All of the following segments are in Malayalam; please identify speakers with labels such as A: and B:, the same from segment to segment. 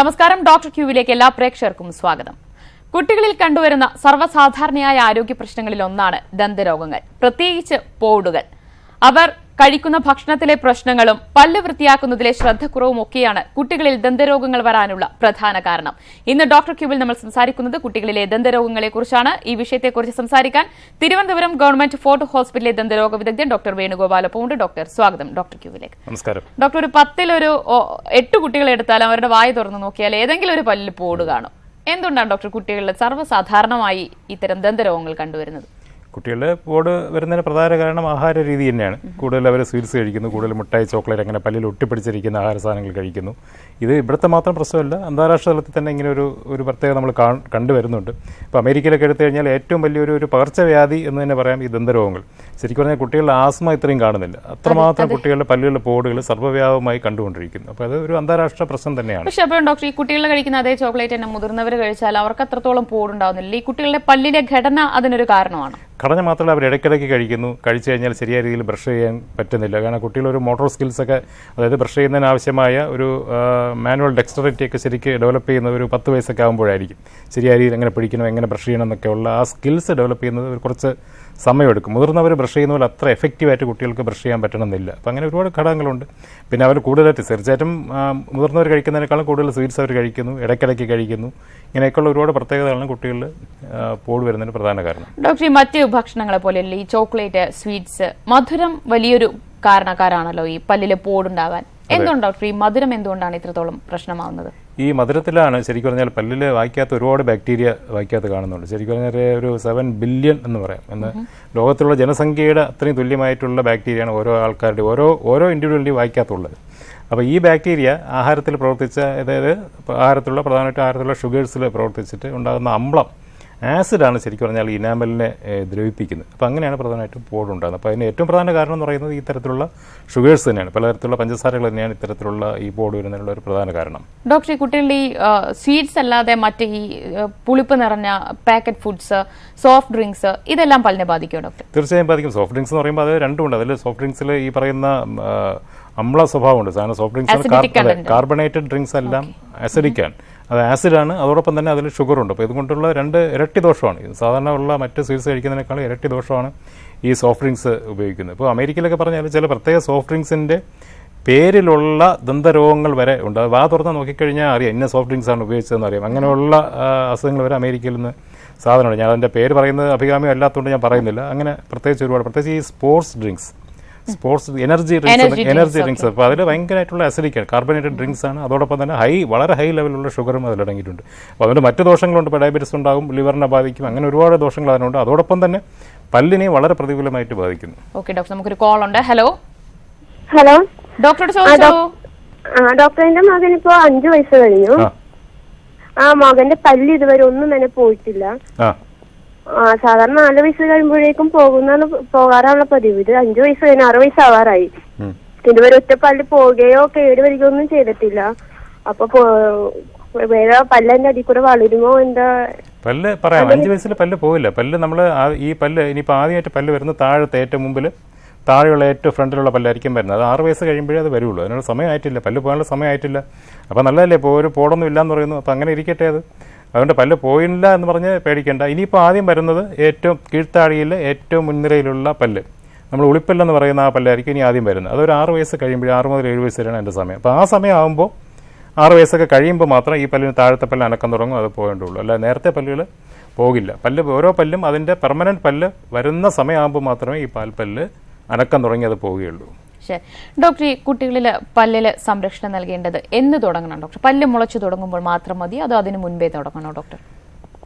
A: നമസ്കാരം. ഡോക്ടർ ക്യൂവിലേക്ക് എല്ലാ പ്രേക്ഷകർക്കും സ്വാഗതം. കുട്ടികളിൽ കണ്ടുവരുന്ന സർവസാധാരണയായ ആരോഗ്യ പ്രശ്നങ്ങളിൽ ഒന്നാണ് ദന്തരോഗങ്ങൾ പ്രത്യേകിച്ച് പോടുകൾ. അവർ കഴിക്കുന്ന ഭക്ഷണത്തിലെ പ്രശ്നങ്ങളും പല്ല് വൃത്തിയാക്കുന്നതിലെ ശ്രദ്ധക്കുറവും ഒക്കെയാണ് കുട്ടികളിൽ ദന്തരോഗങ്ങൾ വരാനുള്ള പ്രധാന കാരണം. ഇന്ന് ഡോക്ടർ ക്യൂബിൽ നമ്മൾ സംസാരിക്കുന്നത് കുട്ടികളിലെ ദന്തരോഗങ്ങളെക്കുറിച്ചാണ്. ഈ വിഷയത്തെക്കുറിച്ച് സംസാരിക്കാൻ തിരുവനന്തപുരം ഗവൺമെന്റ് ഫോർട്ട് ഹോസ്പിറ്റലിലെ ദന്തരോഗ വിദഗ്ധൻ ഡോക്ടർ വേണുഗോപാൽ ഉണ്ട്. ഡോക്ടർ സ്വാഗതം ഡോക്ടർ ക്യൂവിലേക്ക്.
B: നമസ്കാരം.
A: ഡോക്ടർ ഒരു പത്തിലൊരു ഒരു എട്ട് കുട്ടികളെ എടുത്താൽ അവരുടെ വായ തുറന്ന് നോക്കിയാൽ ഏതെങ്കിലും ഒരു പല്ലിൽ പോട് കാണും. എന്തുകൊണ്ടാണ് ഡോക്ടർ കുട്ടികളിൽ സർവസാധാരണമായി ഇത്തരം ദന്തരോഗങ്ങൾ കണ്ടുവരുന്നത്?
B: കുട്ടികളുടെ പോട് വരുന്നതിന് പ്രധാന കാരണം ആഹാര രീതി തന്നെയാണ്. കൂടുതൽ അവർ സ്വീറ്റ്സ് കഴിക്കുന്നു കൂടുതൽ മിഠായി ചോക്ലേറ്റ് അങ്ങനെ പല്ലിൽ ഒട്ടിപ്പിടിച്ചിരിക്കുന്ന ആഹാര സാധനങ്ങൾ കഴിക്കുന്നു. ഇത് ഇവിടുത്തെ മാത്രം പ്രശ്നമല്ല അന്താരാഷ്ട്ര തലത്തിൽ തന്നെ ഇങ്ങനെ ഒരു ഒരു പ്രത്യേകത നമ്മൾ കണ്ടുവരുന്നുണ്ട് ഇപ്പോൾ അമേരിക്കയിലൊക്കെ എടുത്തു കഴിഞ്ഞാൽ ഏറ്റവും വലിയൊരു ഒരു പകർച്ചവ്യാധി എന്ന് തന്നെ പറയാം ഈ ദന്തരോഗങ്ങൾ. ശരിക്കും പറഞ്ഞാൽ കുട്ടികളുടെ ആസ്മ ഇത്രയും കാണുന്നില്ല. അത്രമാത്രം കുട്ടികളുടെ പല്ലുകളുടെ പോടുകൾ സർവവ്യാപകമായി കണ്ടുകൊണ്ടിരിക്കുന്നു. അപ്പോൾ അത് ഒരു അന്താരാഷ്ട്ര പ്രശ്നം തന്നെയാണ്.
A: പക്ഷേ അപ്പോൾ ഡോക്ടർ ഈ കുട്ടികൾ കഴിക്കുന്ന അതേ ചോക്ലേറ്റ് തന്നെ മുതിർന്നവർ കഴിച്ചാൽ അവർക്ക് അത്രത്തോളം പോടുണ്ടാവുന്നില്ല. ഈ കുട്ടികളുടെ പല്ലിലെ ഘടന അതിനൊരു കാരണമാണ്.
B: ഘടന മാത്രമല്ല അവർ ഇടയ്ക്കിടയ്ക്ക് കഴിക്കുന്നു. കഴിച്ചു കഴിഞ്ഞാൽ ശരിയായ രീതിയിൽ ബ്രഷ് ചെയ്യാൻ പറ്റുന്നില്ല. കാരണം കുട്ടികൾ ഒരു മോട്ടോർ സ്കിൽസൊക്കെ അതായത് ബ്രഷ് ചെയ്യുന്നതിന് ആവശ്യമായ ഒരു മാനുവൽ ഡെക്സ്റ്ററിറ്റി ഒക്കെ ശരിക്ക് ഡെവലപ്പ് ചെയ്യുന്ന ഒരു പത്ത് വയസ്സൊക്കെ ആകുമ്പോഴായിരിക്കും ശരിയായ രീതിയിൽ എങ്ങനെ പിടിക്കണം എങ്ങനെ ബ്രഷ് ചെയ്യണം എന്നൊക്കെയുള്ള ആ സ്കിൽസ് ഡെവലപ്പ് ചെയ്യുന്നത് ഒരു കുറച്ച് സമയമെടുക്കും. മുതിർന്നവർ ബ്രഷ് ചെയ്യുന്ന പോലെ അത്ര എഫക്റ്റീവായിട്ട് കുട്ടികൾക്ക് ബ്രഷ് ചെയ്യാൻ പറ്റണമെന്നില്ല. അപ്പം അങ്ങനെ ഒരുപാട് ഘടകങ്ങളുണ്ട് പിന്നെ അവർ കൂടുതലായിട്ട് തീർച്ചയായിട്ടും മുതിർന്നവർ കഴിക്കുന്നതിനേക്കാളും കൂടുതൽ സ്വീറ്റ്സ് അവർ കഴിക്കുന്നു ഇടയ്ക്കിടയ്ക്ക് കഴിക്കുന്നു. ഇങ്ങനെയൊക്കെയുള്ള ഒരുപാട് പ്രത്യേകതകളാണ് കുട്ടികളിൽ പോട് വരുന്നതിന് പ്രധാന കാരണം.
A: ഡോക്ടർ ഈ മറ്റ് ഭക്ഷണങ്ങളെ പോലെയല്ല ഈ ചോക്ലേറ്റ് സ്വീറ്റ്സ് മധുരം വലിയൊരു കാരണക്കാരാണല്ലോ ഈ പല്ലിൽ പോടുണ്ടാവാൻ എന്തുകൊണ്ട് ഡോക്ടർ ഈ മധുരം എന്തുകൊണ്ടാണ് ഇത്രത്തോളം പ്രശ്നമാവുന്നത്?
B: ഈ മധുരത്തിലാണ് ശരിക്കും പറഞ്ഞാൽ പല്ലിൽ വായിക്കാത്ത ഒരുപാട് ബാക്ടീരിയ വായിക്കാത്ത കാണുന്നുണ്ട്. ശരിക്കും പറഞ്ഞാൽ ഒരു സെവൻ ബില്യൺ എന്ന് പറയാം. എന്ന് ലോകത്തിലുള്ള ജനസംഖ്യയുടെ അത്രയും തുല്യമായിട്ടുള്ള ബാക്ടീരിയയാണ് ഓരോ ആൾക്കാരുടെ ഓരോ ഓരോ ഇൻഡിവിജ്വലിന്റെയും വായിക്കാത്തുള്ളത്. അപ്പോൾ ഈ ബാക്ടീരിയ ആഹാരത്തിൽ പ്രവർത്തിച്ച അതായത് ആഹാരത്തിലുള്ള പ്രധാനമായിട്ടും ആഹാരത്തിലുള്ള ഷുഗേഴ്സിൽ പ്രവർത്തിച്ചിട്ട് ഉണ്ടാകുന്ന അമ്ലം ആസിഡാണ് ശരിക്കും പറഞ്ഞാൽ ഇനാമലിനെ ദ്രവിപ്പിക്കുന്നത്. അപ്പോൾ അങ്ങനെയാണ് പ്രധാനമായിട്ടും പോടുണ്ടാകുന്നത്. അപ്പോൾ അതിന് ഏറ്റവും പ്രധാന കാരണം എന്ന് പറയുന്നത് ഈ തരത്തിലുള്ള ഷുഗേഴ്സ് തന്നെയാണ്. പലതരത്തിലുള്ള പഞ്ചസാരകൾ തന്നെയാണ് ഇത്തരത്തിലുള്ള ഈ പോട് വരുന്നതിനുള്ള ഒരു പ്രധാന കാരണം.
A: ഡോക്ടർ ഈ കുട്ടികളുടെ ഈ സ്വീറ്റ്സ് അല്ലാതെ മറ്റ് ഈ പുളിപ്പ് നിറഞ്ഞ പാക്കറ്റ് ഫുഡ്സ് സോഫ്റ്റ് ഡ്രിങ്ക്സ് ഇതെല്ലാം പല്ലിനെ ബാധിക്കുമോ ഡോക്ടർ?
B: തീർച്ചയായും ബാധിക്കും. സോഫ്റ്റ് ഡ്രിങ്ക്സ് എന്ന് പറയുമ്പോൾ അത് രണ്ടുമുണ്ട്. അതിൽ സോഫ്റ്റ് ഡ്രിങ്ക്സിൽ ഈ പറയുന്ന അമ്ല സ്വഭാവമുണ്ട്. സാധനം സോഫ്റ്റ് ഡ്രിങ്ക്സ്. കാർബണേറ്റഡ് ഡ്രിങ്ക്സ് എല്ലാം ആസിഡിക്കാണ് ആണ്. അത് ആസിഡാണ് അതോടൊപ്പം തന്നെ അതിൽ ഷുഗറുണ്ട് അപ്പോൾ ഇതുകൊണ്ടുള്ള രണ്ട് ഇരട്ടി ദോഷമാണ്. ഇത് സാധാരണ ഉള്ള മറ്റ് സ്വീറ്റ്സ് കഴിക്കുന്നതിനേക്കാളും ഇരട്ടി ദോഷമാണ് ഈ സോഫ്റ്റ് ഡ്രിങ്ക്സ് ഉപയോഗിക്കുന്നത്. ഇപ്പോൾ അമേരിക്കയിലൊക്കെ പറഞ്ഞാൽ ചില പ്രത്യേക സോഫ്റ്റ് ഡ്രിങ്ക്സിന്റെ പേരിലുള്ള ദന്തരോഗങ്ങൾ വരെ ഉണ്ട്. അത് വാ തുറന്ന് നോക്കിക്കഴിഞ്ഞാൽ അറിയാം ഇന്ന സോഫ്റ്റ് ഡ്രിങ്ക്സ് ആണ് ഉപയോഗിച്ചതെന്ന് അറിയാം. അങ്ങനെയുള്ള അസുഖങ്ങൾ വരെ അമേരിക്കയിൽ നിന്ന് സാധനമാണ് ഞാൻ അതിന്റെ പേര് പറയുന്നത് അഭികാമ്യം അല്ലാത്തതുകൊണ്ട് ഞാൻ പറയുന്നില്ല. അങ്ങനെ പ്രത്യേകിച്ച് ഒരുപാട് പ്രത്യേകിച്ച് ഈ sports drinks sports energy
A: Energy
B: drinks
A: drinks,
B: energy drinks. അപ്പോൾ അതിൽ ഭയങ്കരമായിട്ടുള്ള അസിഡിക്കാണ് കാർബണേറ്റഡ് ഡ്രിങ്ക്സ് ആണ്. അതോടൊപ്പം തന്നെ ഹൈ വളരെ ഹൈ ലെവലുള്ള ഷുഗറും അതിലടങ്ങിയിട്ടുണ്ട് അപ്പോൾ അതുകൊണ്ട് മറ്റ് ദോഷങ്ങളുണ്ട്. ഇപ്പോൾ ഡയബറ്റീസ് ഉണ്ടാകും ലിവറിനെ ബാധിക്കും അങ്ങനെ ഒരുപാട് ദോഷങ്ങൾ അതിനുണ്ട്. അതോടൊപ്പം തന്നെ പല്ലിനെ വളരെ പ്രതികൂലമായിട്ട് ബാധിക്കുന്നു.
A: ഓക്കെ ഡോക്ടർ നമുക്കൊരു കോൾ ഉണ്ട്. ഹലോ
C: ഹലോ
A: ഡോക്ടറോട്
C: ഡോക്ടറിന്റെ മകൻ ഇപ്പോ അഞ്ചു വയസ്സ് കഴിഞ്ഞു.
B: ആ.
C: ആ മകന്റെ പല്ല് ഇതുവരെ ഒന്നും തന്നെ പോയിട്ടില്ല.
B: ആ
C: സാധാരണ നാല് വയസ്സ് കഴിയുമ്പോഴേക്കും പോകുന്നാണ് പോകാറുള്ള പതിവ്. ഇത് അഞ്ചു വയസ്സ് കഴിഞ്ഞ് ആറു വയസ്സാവാറായി. ഇതുവരെ ഒറ്റപ്പാലിൽ പോവുകയോ കേട് വരികയോ ഒന്നും ചെയ്തിട്ടില്ല. അപ്പൊ വേറെ പല്ലെന്റെ അടി കൂടെ വളരുമോ എന്താ?
B: പല്ല് പറയാം. അഞ്ച് വയസ്സിൽ പല്ല് പോവില്ല. പല്ല് നമ്മൾ ഈ പല്ല് ഇനിയിപ്പോൾ ആദ്യമായിട്ട് പല്ല് വരുന്ന താഴത്തെ ഏറ്റവും മുമ്പിൽ താഴെയുള്ള ഏറ്റവും ഫ്രണ്ടിലുള്ള പല്ലായിരിക്കും വരുന്നത്. അത് ആറ് വയസ്സ് കഴിയുമ്പോഴേ അത് വരുള്ളൂ. അതിനുള്ള സമയമായിട്ടില്ല. പല്ല് പോകാനുള്ള സമയമായിട്ടില്ല. അപ്പോൾ നല്ലതല്ലേ? ഇപ്പോൾ ഒരു പോടൊന്നും ഇല്ലാന്ന് പറയുന്നു. അപ്പോൾ അങ്ങനെ ഇരിക്കട്ടെ അത്. അതുകൊണ്ട് പല്ല് പോയില്ല എന്ന് പറഞ്ഞ് പേടിക്കേണ്ട. ഇനിയിപ്പോൾ ആദ്യം വരുന്നത് ഏറ്റവും കീഴ്ത്താഴിയിലെ ഏറ്റവും മുൻനിരയിലുള്ള പല്ല്. നമ്മൾ ഉളിപ്പല്ലെന്ന് പറയുന്ന ആ പല്ലായിരിക്കും ഇനി ആദ്യം വരുന്നത്. അതൊരു ആറ് വയസ്സ് കഴിയുമ്പോൾ ആറ് മുതൽ ഏഴ് വയസ്സ് വരെയാണ് എന്റെ സമയം. അപ്പോൾ ആ സമയം ആകുമ്പോൾ ആറ് വയസ്സൊക്കെ കഴിയുമ്പോൾ മാത്രം ഈ പല്ലിന് താഴത്തെ പല്ല് അനക്കം തുടങ്ങും അത് പോകേണ്ടുള്ളൂ അല്ല നേരത്തെ പല്ലുകൾ പോകില്ല. പല്ല് ഓരോ പല്ലും അതിന്റെ പെർമനന്റ് പല്ല് വരുന്ന സമയമാകുമ്പോൾ മാത്രമേ ഈ പാൽപ്പല്ല് അനക്കം തുടങ്ങി അത് പോവുകയുള്ളൂ.
A: ഡോക്ടർ ഈ കുട്ടികളിൽ പല്ലിൽ സംരക്ഷണം നൽകേണ്ടത് എന്ന് തുടങ്ങണം ഡോക്ടർ. പല്ല് മുളച്ചു തുടങ്ങുമ്പോൾ മാത്രം മതി അതോ അതിന് മുൻപേ തുടങ്ങണോ ഡോക്ടർ?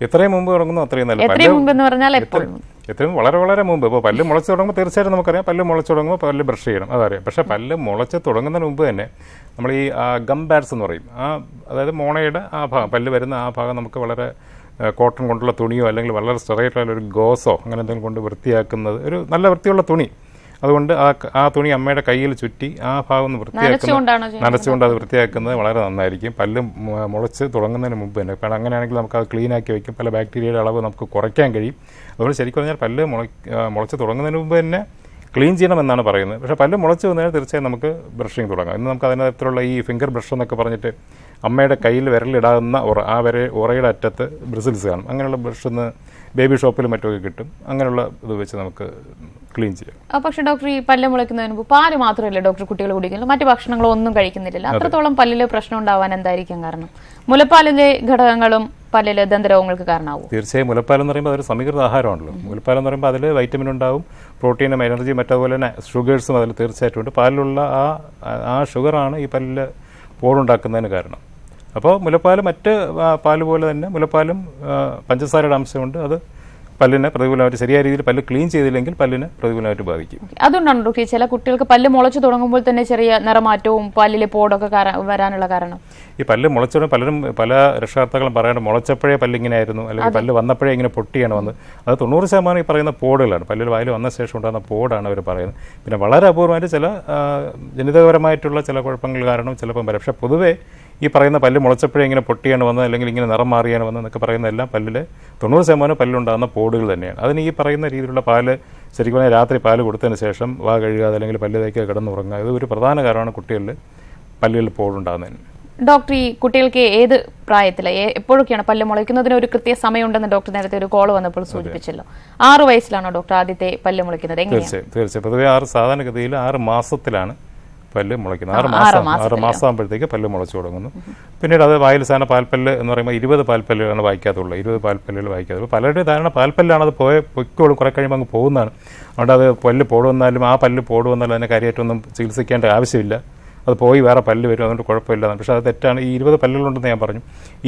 B: എത്രയും മുമ്പ് തുടങ്ങുന്നു അത്രയും നല്ല
A: എത്രയും മുമ്പ് എന്ന് പറഞ്ഞാൽ എപ്പോഴും
B: എത്രയും വളരെ വളരെ മുമ്പ്. ഇപ്പോൾ പല്ല് മുളച്ച് തുടങ്ങുമ്പോൾ തീർച്ചയായിട്ടും നമുക്കറിയാം പല്ല് മുളച്ച് തുടങ്ങുമ്പോൾ പല്ല് ബ്രഷ് ചെയ്യണം അതറിയാം. പക്ഷേ പല്ല് മുളച്ച് തുടങ്ങുന്നതിന് മുമ്പ് തന്നെ നമ്മൾ ഈ ഗം ബാഡ്സ് എന്ന് പറയും. ആ അതായത് മോണയുടെ ആ ഭാഗം പല്ല് വരുന്ന ആ ഭാഗം നമുക്ക് വളരെ കോട്ടൺ കൊണ്ടുള്ള തുണിയോ അല്ലെങ്കിൽ വളരെ സ്ട്രെയിറ്റ് ഒരു ഗോസോ അങ്ങനെ എന്തെങ്കിലും കൊണ്ട് വൃത്തിയാക്കുന്നത് ഒരു നല്ല വൃത്തിയുള്ള തുണി. അതുകൊണ്ട് ആ ആ തുണി അമ്മയുടെ കയ്യിൽ ചുറ്റി ആ ഭാഗം ഒന്ന് വൃത്തിയാക്കുന്നത് നനച്ചുകൊണ്ട് അത് വൃത്തിയാക്കുന്നത്. വളരെ നന്നായിരിക്കും. പല്ല് മുളച്ച് തുടങ്ങുന്നതിന് മുമ്പ് തന്നെ. കാരണം അങ്ങനെയാണെങ്കിൽ നമുക്ക് അത് ക്ലീൻ ആക്കി വെക്കും. പല ബാക്ടീരിയയുടെ അളവ് നമുക്ക് കുറയ്ക്കാൻ കഴിയും. അതുകൊണ്ട് ശരിക്കും പറഞ്ഞാൽ പല്ല് മുള മുളച്ച് തുടങ്ങുന്നതിന് മുമ്പ് തന്നെ ക്ലീൻ ചെയ്യണമെന്നാണ് പറയുന്നത്. പക്ഷേ പല്ല് മുളച്ച് വന്നാൽ തീർച്ചയായും നമുക്ക് ബ്രഷിങ് തുടങ്ങാം. ഇന്ന് നമുക്ക് അതിനകത്തുള്ള ഈ ഫിംഗർ ബ്രഷ് എന്നൊക്കെ പറഞ്ഞിട്ട് അമ്മയുടെ കയ്യിൽ വിരലിടാവുന്ന ഉറ ആ വരെ ഉറയുടെ അറ്റത്ത് ബ്രിസിൽസ് കാണും. അങ്ങനെയുള്ള ബ്രഷ് ഒന്ന് ബേബി ഷോപ്പിലും മറ്റൊക്കെ കിട്ടും. അങ്ങനെയുള്ള ഇത് വെച്ച് നമുക്ക് ക്ലീൻ ചെയ്യാം.
A: പക്ഷെ ഡോക്ടർ ഈ പല്ല് മുളയ്ക്കുന്നതിന് മുമ്പ് പാൽ മാത്രമല്ല ഡോക്ടർ കുട്ടികൾ കുടിക്കുന്നുള്ളൂ? മറ്റു ഭക്ഷണങ്ങളോ ഒന്നും കഴിക്കുന്നില്ല അത്രത്തോളം പല്ലിൽ പ്രശ്നം ഉണ്ടാവാൻ എന്തായിരിക്കും കാരണം? മുലപ്പാലിലെ ഘടകങ്ങളും പല്ലിൽ ദന്തരോഗങ്ങൾക്ക് കാരണമാവും?
B: തീർച്ചയായും മുലപ്പാൽ എന്ന് പറയുമ്പോൾ അതൊരു സമീകൃത ആഹാരമാണല്ലോ. മുലപ്പാൽ എന്ന് പറയുമ്പോൾ അതിൽ വൈറ്റമിൻ ഉണ്ടാവും പ്രോട്ടീനും എനർജിയും മറ്റതുപോലെ തന്നെ ഷുഗേഴ്സും അതിൽ തീർച്ചയായിട്ടും ഉണ്ട്. പാലിലുള്ള ആ ആ ഷുഗറാണ് ഈ പല്ലിൽ പോടുണ്ടാക്കുന്നതിന് കാരണം. അപ്പോൾ മുലപ്പാൽ മറ്റ് പാൽ പാൽ പോലെ തന്നെ മുലപ്പാലും പഞ്ചസാരയുടെ അംശമുണ്ട് അത് പല്ലിനെ പ്രതികൂലമായിട്ട് ശരിയായ രീതിയിൽ പല്ല് ക്ലീൻ ചെയ്തില്ലെങ്കിൽ പല്ലിനെ പ്രതികൂലമായിട്ട് ബാധിക്കും.
A: അതുകൊണ്ടാണ് ഡോക്ടർ ചില കുട്ടികൾക്ക് പല്ല് മുളച്ചു തുടങ്ങുമ്പോൾ തന്നെ ചെറിയ നിറമാറ്റവും പല്ലിലെ പോടൊക്കെ വരാനുള്ള കാരണം.
B: ഈ പല്ല് മുളച്ചോടെ പലരും പല രക്ഷകർത്താക്കളും പറയാണ്ട് മുളച്ചപ്പോഴേ പല്ല് ഇങ്ങനെ ആയിരുന്നു അല്ലെങ്കിൽ പല്ല് വന്നപ്പോഴേ ഇങ്ങനെ പൊട്ടിയാണ് വന്നത്. അത് തൊണ്ണൂറ് ശതമാനം ഈ പറയുന്ന പോടുകളാണ്. പല്ലിൽ വായിൽ വന്ന ശേഷം ഉണ്ടാകുന്ന പോടാണ് അവർ പറയുന്നത്. പിന്നെ വളരെ അപൂർവമായിട്ട് ചില ജനിതകപരമായിട്ടുള്ള ചില കുഴപ്പങ്ങൾ കാരണം ചിലപ്പം വരാം. പക്ഷേ പൊതുവേ ഈ പറയുന്ന പല്ല് മുളച്ചപ്പോഴേ ഇങ്ങനെ പൊട്ടിയാണ് വന്നത് അല്ലെങ്കിൽ ഇങ്ങനെ നിറം മാറിയാണ് വന്നത് എന്നൊക്കെ പറയുന്ന എല്ലാം പല്ലിൽ തൊണ്ണൂറ് ശതമാനം പല്ലുണ്ടാകുന്ന പോടുകൾ തന്നെയാണ്. അതിന് ഈ പറയുന്ന രീതിയിലുള്ള പാൽ ശരിക്കും പറഞ്ഞാൽ രാത്രി പാൽ കൊടുത്തതിന് ശേഷം വാ കഴുകാതെ അല്ലെങ്കിൽ പല്ല് തേക്കുക കിടന്നുറങ്ങുക ഇത് ഒരു പ്രധാന കാരണമാണ് കുട്ടികളിൽ പല്ലുകളിൽ പോടുണ്ടാകുന്നതിന്.
A: ഡോക്ടർ ഈ കുട്ടികൾക്ക് ഏത് പ്രായത്തിൽ എപ്പോഴൊക്കെയാണ് പല്ല് മുളയ്ക്കുന്നതിന് ഒരു കൃത്യ സമയമുണ്ടെന്ന് ഡോക്ടർ നേരത്തെ ഒരു കോൾ വന്നപ്പോൾ സൂചിപ്പിച്ചല്ലോ. ആറ് വയസ്സിലാണോ ഡോക്ടർ ആദ്യത്തെ പല്ല് മുളയ്ക്കുന്നത്?
B: തീർച്ചയായും തീർച്ചയായും. പൊതുവെ ആറ് സാധാരണഗതിയിൽ ആറ് മാസത്തിലാണ് പല്ല് മുളയ്ക്കുന്നത് ആറ് മാസം ആറ് മാസം ആകുമ്പോഴത്തേക്ക് പല്ല് മുളച്ചു തുടങ്ങുന്നു. പിന്നീട് അത് വായിൽ സാധന പാൽപ്പല്ല് എന്ന് പറയുമ്പോൾ ഇരുപത് പാൽപ്പല്ലുകളാണ് വായിക്കാത്തുള്ളൂ. ഇരുപത് പാൽപ്പല്ലുകൾ വായിക്കാത്തുള്ളൂ പലരുടെയും ധാരണ പാൽപ്പല്ലാണ് അത് പോയ പൊയ്ക്കോളും കുറെ കഴിയുമ്പോൾ അങ്ങ് പോകുന്നതാണ്. അതുകൊണ്ട് അത് പല്ല് പോടുവന്നാലും ആ പല്ല് പോടുവന്നാലും അതിനെ കാര്യമായിട്ടൊന്നും ചികിത്സിക്കേണ്ട ആവശ്യമില്ല. അത് പോയി വേറെ പല്ല് വരും അതുകൊണ്ട് കുഴപ്പമില്ല. പക്ഷേ അത് തെറ്റാണ്. ഈ ഇരുപത് പല്ലുകളുണ്ടെന്ന് ഞാൻ പറഞ്ഞു.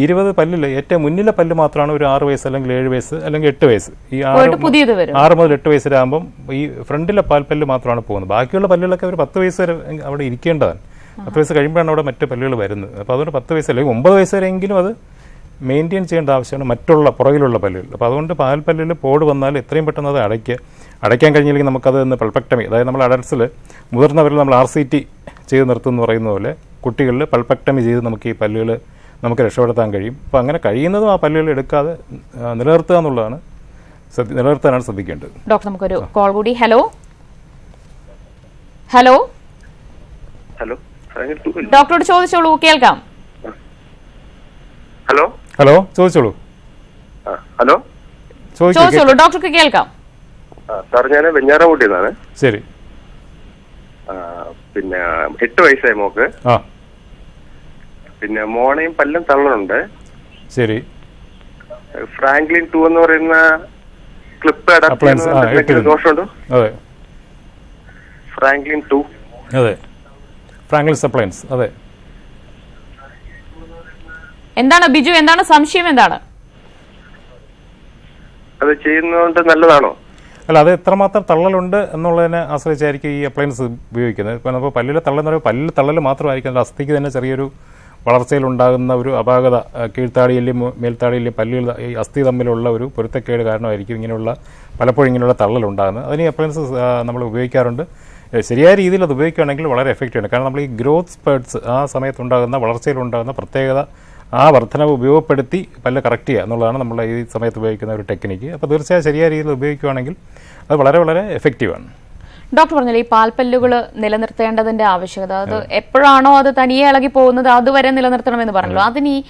B: ഇരുപത് പല്ലിൽ ഏറ്റവും മുന്നിലെ പല്ല് മാത്രമാണ് ഒരു ആറ് വയസ്സ് അല്ലെങ്കിൽ ഏഴ് വയസ്സ് അല്ലെങ്കിൽ എട്ട് വയസ്സ്. ഈ ആറ് ആറ് മുതൽ എട്ട് വയസ്സിലാകുമ്പം ഈ ഫ്രണ്ടിലെ പാൽ പല്ല് മാത്രമാണ് പോകുന്നത്. ബാക്കിയുള്ള പല്ലുകളൊക്കെ അവർ പത്ത് വയസ്സ് വരെ അവിടെ ഇരിക്കേണ്ടതാണ്. പത്ത് വയസ്സ് കഴിയുമ്പോഴാണ് അവിടെ മറ്റ് പല്ലുകൾ വരുന്നത്. അപ്പോൾ അതുകൊണ്ട് പത്ത് വയസ്സ് അല്ലെങ്കിൽ ഒമ്പത് വയസ്സ് വരെയെങ്കിലും അത് മെയിന്റെയിൻ ചെയ്യേണ്ട ആവശ്യമാണ് മറ്റുള്ള പുറകിലുള്ള പല്ലുകൾ. അപ്പോൾ അതുകൊണ്ട് പാൽ പാൽപ്പല്ലിൽ പോട് വന്നാൽ എത്രയും പെട്ടെന്ന് അത് അടയ്ക്കുക. അടയ്ക്കാൻ കഴിഞ്ഞില്ലെങ്കിൽ നമുക്കത് ഇന്ന് അതായത് നമ്മൾ അഡൽസിൽ മുതിർന്നവരിൽ നമ്മൾ ആർ സി ടി ചെയ്ത് നിർത്തുമെന്ന് പറയുന്ന പോലെ കുട്ടികളിൽ പൾപ്പക്ടമി ചെയ്ത് നമുക്ക് ഈ പല്ലുകൾ നമുക്ക് രക്ഷപ്പെടുത്താൻ കഴിയും. അപ്പോൾ അങ്ങനെ കഴിയുന്നതും ആ പല്ലുകൾ എടുക്കാതെ നിലനിർത്തുക എന്നുള്ളതാണ് ശ്രദ്ധ നിലനിർത്താനാണ് ശ്രദ്ധിക്കേണ്ടത്.
A: ഡോക്ടർ നമുക്കൊരു കോൾ കൂടി. ഹലോ? ഹലോ?
D: ഹലോ?
A: ഡോക്ടറോട് ചോദിച്ചോളൂ കേൾക്കാം.
D: ഹലോ?
B: ഹലോ? ചോദിച്ചോളൂ.
D: ഹലോ?
A: ചോദിച്ചോളൂ ഡോക്ടർക്ക് കേൾക്കാം.
D: സാർ ഞാൻ വെഞ്ഞാറ കൂട്ടിയതാണ്
B: ശരി.
D: ആ, പിന്നെ എട്ട് വയസ്സായി മോക്ക്
B: ആ.
D: പിന്നെ മോണയും പല്ലും തള്ളനുണ്ട്
B: ശരി.
D: ഫ്രാങ്ക്ലിൻ ടു എന്ന് പറയുന്ന ക്ലിപ്പ് അഡാപ്റ്റ്
B: Appliance, ആ, ഇട്ടിരുന്നു.
D: ദോഷമുണ്ടോ?
B: അതെ.
D: Franklin two.
B: അതെ. ഫ്രാങ്ക്ലിൻ സപ്ലൈൻസ് അതെ.
A: എന്താണ് ബിജു എന്താണ് സംശയം എന്താണ്?
D: അത് ചെയ്യുന്നതുകൊണ്ട് നല്ലതാണോ?
B: അല്ല അത് എത്രമാത്രം തള്ളലുണ്ട് എന്നുള്ളതിനെ ആശ്രയിച്ചായിരിക്കും ഈ അപ്ലയൻസ് ഉപയോഗിക്കുന്നത്. ഇപ്പം നമ്മൾ പല്ലിലെ തള്ളെന്ന് പറയുമ്പോൾ പല്ലിൽ തള്ളൽ മാത്രമായിരിക്കും. അത് അസ്ഥിക്ക് തന്നെ ചെറിയൊരു വളർച്ചയിലുണ്ടാകുന്ന ഒരു അപാകത കീഴ്ത്താടിയിലും മേൽത്താടിയിലും പല്ലുകൾ ഈ അസ്ഥി തമ്മിലുള്ള ഒരു പൊരുത്തക്കേട് കാരണമായിരിക്കും ഇങ്ങനെയുള്ള പലപ്പോഴും ഇങ്ങനെയുള്ള തള്ളലുണ്ടാകുന്നത് അതിന് അപ്ലയൻസ് നമ്മൾ ഉപയോഗിക്കാറുണ്ട്. ശരിയായ രീതിയിൽ അത് ഉപയോഗിക്കുകയാണെങ്കിൽ വളരെ എഫക്റ്റീവ് ആണ്. കാരണം നമ്മൾ ഈ ഗ്രോത്ത് സ്പേർട്സ് ആ സമയത്തുണ്ടാകുന്ന വളർച്ചയിലുണ്ടാകുന്ന പ്രത്യേകത ആ വർധനവ് ഉപയോഗപ്പെടുത്തി പല്ല് കറക്റ്റ് ചെയ്യുക എന്നുള്ളതാണ് നമ്മൾ ഈ സമയത്ത് ഉപയോഗിക്കുന്ന ഒരു ടെക്നിക്ക് അപ്പോൾ തീർച്ചയായും ശരിയായ രീതിയിൽ ഉപയോഗിക്കുകയാണെങ്കിൽ അത് വളരെ വളരെ എഫക്റ്റീവാണ്
A: ഡോക്ടർ പറഞ്ഞില്ലേ ഈ പാൽപ്പല്ലുകൾ നിലനിർത്തേണ്ടതിന്റെ ആവശ്യകത. അത് എപ്പോഴാണോ അത് തനിയെ ഇളകി പോകുന്നത് അതുവരെ നിലനിർത്തണമെന്ന് പറഞ്ഞല്ലോ. അതിന് ഈ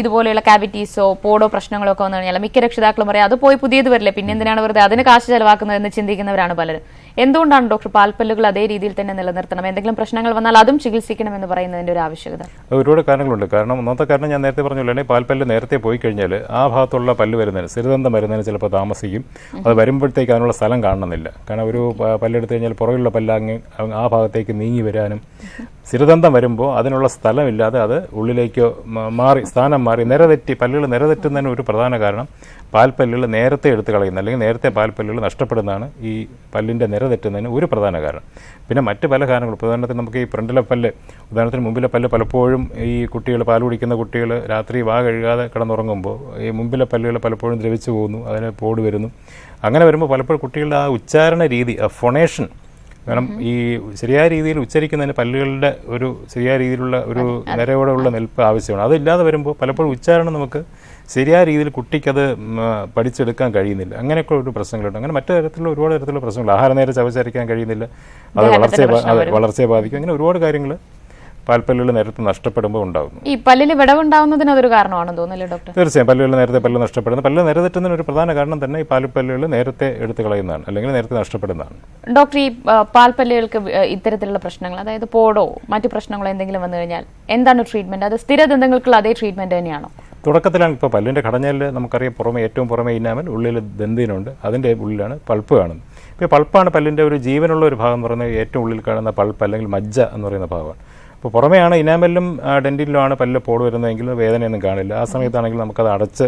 A: ഇതുപോലെയുള്ള കാവിറ്റീസോ പോഡോ പ്രശ്നങ്ങളോ ഒക്കെ വന്നു കഴിഞ്ഞാൽ മിക്ക രക്ഷിതാക്കളും പറയാം അത് പോയി പുതിയത് വരില്ലേ പിന്നെ എന്തിനാണ് വെറുതെ അതിന് കാശ് ചെലവാക്കുന്നതെന്ന് ചിന്തിക്കുന്നവരാണ് പലരും. എന്തുകൊണ്ടാണ് ഡോക്ടർ പാൽപ്പല്ലുകൾ അതേ രീതിയിൽ തന്നെ നിലനിർത്തണം? എന്തെങ്കിലും പ്രശ്നങ്ങൾ വന്നാൽ അതും ചികിത്സിക്കണമെന്ന് പറയുന്നതിന്റെ ഒരു ആവശ്യകത.
B: ഒരുപാട് കാരണങ്ങളുണ്ട്. കാരണം ഒന്നാമത്തെ കാരണം ഞാൻ നേരത്തെ പറഞ്ഞു പറഞ്ഞല്ലോ പാൽപ്പല്ല് നേരത്തെ പോയി കഴിഞ്ഞാൽ ആ ഭാഗത്തുള്ള പല്ല് വരുന്നതിന് സിറുദന്തം വരുന്നതിന് ചിലപ്പോൾ താമസിക്കും. അത് വരുമ്പോഴത്തേക്ക് അതിനുള്ള സ്ഥലം കാണണമെന്നില്ല. കാരണം ഒരു പല്ലെടുത്ത് കഴിഞ്ഞാൽ പുറകിലുള്ള പല്ല് ആ ഭാഗത്തേക്ക് നീങ്ങി വരാനും സിരദന്തം വരുമ്പോൾ അതിനുള്ള സ്ഥലമില്ലാതെ അത് ഉള്ളിലേക്ക് മാറി സ്ഥാനം മാറി നിരതെറ്റി പല്ലുകൾ നിരതെറ്റുന്നതിന് ഒരു പ്രധാന കാരണം പാൽപ്പല്ലുകൾ നേരത്തെ എടുത്ത് കളയുന്ന അല്ലെങ്കിൽ നേരത്തെ പാൽപ്പല്ലുകൾ നഷ്ടപ്പെടുന്നതാണ് ഈ പല്ലിന്റെ നിര തെറ്റുന്നതിന് ഒരു പ്രധാന കാരണം. പിന്നെ മറ്റ് പല കാരണങ്ങളും. ഉദാഹരണത്തിന് നമുക്ക് ഈ ഫ്രണ്ടിലെ പല്ല് ഉദാഹരണത്തിന് മുമ്പിലെ പല്ല് പലപ്പോഴും ഈ കുട്ടികൾ പാൽ കുടിക്കുന്ന കുട്ടികൾ രാത്രി വാ കഴുകാതെ കിടന്നുറങ്ങുമ്പോൾ ഈ മുമ്പിലെ പല്ലുകൾ പലപ്പോഴും ദ്രവിച്ചു പോകുന്നു അതിന് പോട് വരുന്നു. അങ്ങനെ വരുമ്പോൾ പലപ്പോഴും കുട്ടികളുടെ ആ ഉച്ചാരണ രീതി ആ ഫൊണേഷൻ കാരണം ഈ ശരിയായ രീതിയിൽ ഉച്ചരിക്കുന്നതിന് പല്ലുകളുടെ ഒരു ശരിയായ രീതിയിലുള്ള ഒരു നിരയോടെയുള്ള നിൽപ്പ് ആവശ്യമാണ്. അതില്ലാതെ വരുമ്പോൾ പലപ്പോഴും ഉച്ചാരണം നമുക്ക് ശരിയായ രീതിയിൽ കുട്ടിക്കത് പഠിച്ചെടുക്കാൻ കഴിയുന്നില്ല. അങ്ങനെയൊക്കെ ഒരു പ്രശ്നങ്ങളുണ്ട്. അങ്ങനെ മറ്റു തരത്തിലുള്ള ഒരുപാട് തരത്തിലുള്ള പ്രശ്നങ്ങൾ. ആഹാരം നേരെ ചവച്ചരിക്കാൻ കഴിയുന്നില്ല. അത് വളർച്ചയെ വളർച്ചയെ ബാധിക്കും. അങ്ങനെ ഒരുപാട് കാര്യങ്ങൾ പാൽപ്പല്ലുകൾ നേരത്തെ നഷ്ടപ്പെടുമ്പോൾ ഉണ്ടാകുന്നു
A: ഈ പല്ലിൽ വിടവുണ്ടാവുന്നതിന് അതൊരു കാരണമാണെന്ന് തോന്നുന്നില്ല ഡോക്ടർ?
B: തീർച്ചയായും. പല്ലുകൾ നേരത്തെ പല്ല് നഷ്ടപ്പെടുന്നത് പല്ല് എത്തുന്നതിന് ഒരു പ്രധാന കാരണം തന്നെ ഈ പാൽപ്പല്ലുകൾ നേരത്തെ എടുത്തു കളയുന്നതാണ്. അല്ലെങ്കിൽ നേരത്തെ നഷ്ടപ്പെടുന്നതാണ്.
A: ഡോക്ടർ ഈ പാൽപ്പല്ലുകൾക്ക് ഇത്തരത്തിലുള്ള പ്രശ്നങ്ങൾ അതായത് പോടോ മറ്റു പ്രശ്നങ്ങളോ എന്തെങ്കിലും വന്നു കഴിഞ്ഞാൽ എന്താണ് ട്രീറ്റ്മെന്റ്? അത് സ്ഥിര ദന്തങ്ങൾക്കുള്ള അതേ ട്രീറ്റ്മെന്റ് തന്നെയാണോ?
B: തുടക്കത്തിലാണ് ഇപ്പോൾ പല്ലിന്റെ ഘടനയിൽ നമുക്കറിയാം പുറമെ ഏറ്റവും പുറമെ ഇനാമൽ ഉള്ളിൽ ദന്തിനുണ്ട് അതിന്റെ ഉള്ളിലാണ് പൾപ്പ് കാണുന്നത്. ഇപ്പോൾ പൾപ്പാണ് പല്ലിന്റെ ഒരു ജീവനുള്ള ഒരു ഭാഗം എന്ന് പറയുന്നത് ഏറ്റവും ഉള്ളിൽ കാണുന്ന പൾപ്പ് അല്ലെങ്കിൽ മജ്ജ എന്ന് പറയുന്ന ഭാഗമാണ്. അപ്പോൾ പുറമെയാണ് ഇനാമലിലും ഡെന്റിലുമാണ് പല്ല് പോട് വരുന്നതെങ്കിൽ വേദനയൊന്നും കാണില്ല. ആ സമയത്താണെങ്കിൽ നമുക്കത് അടച്ച്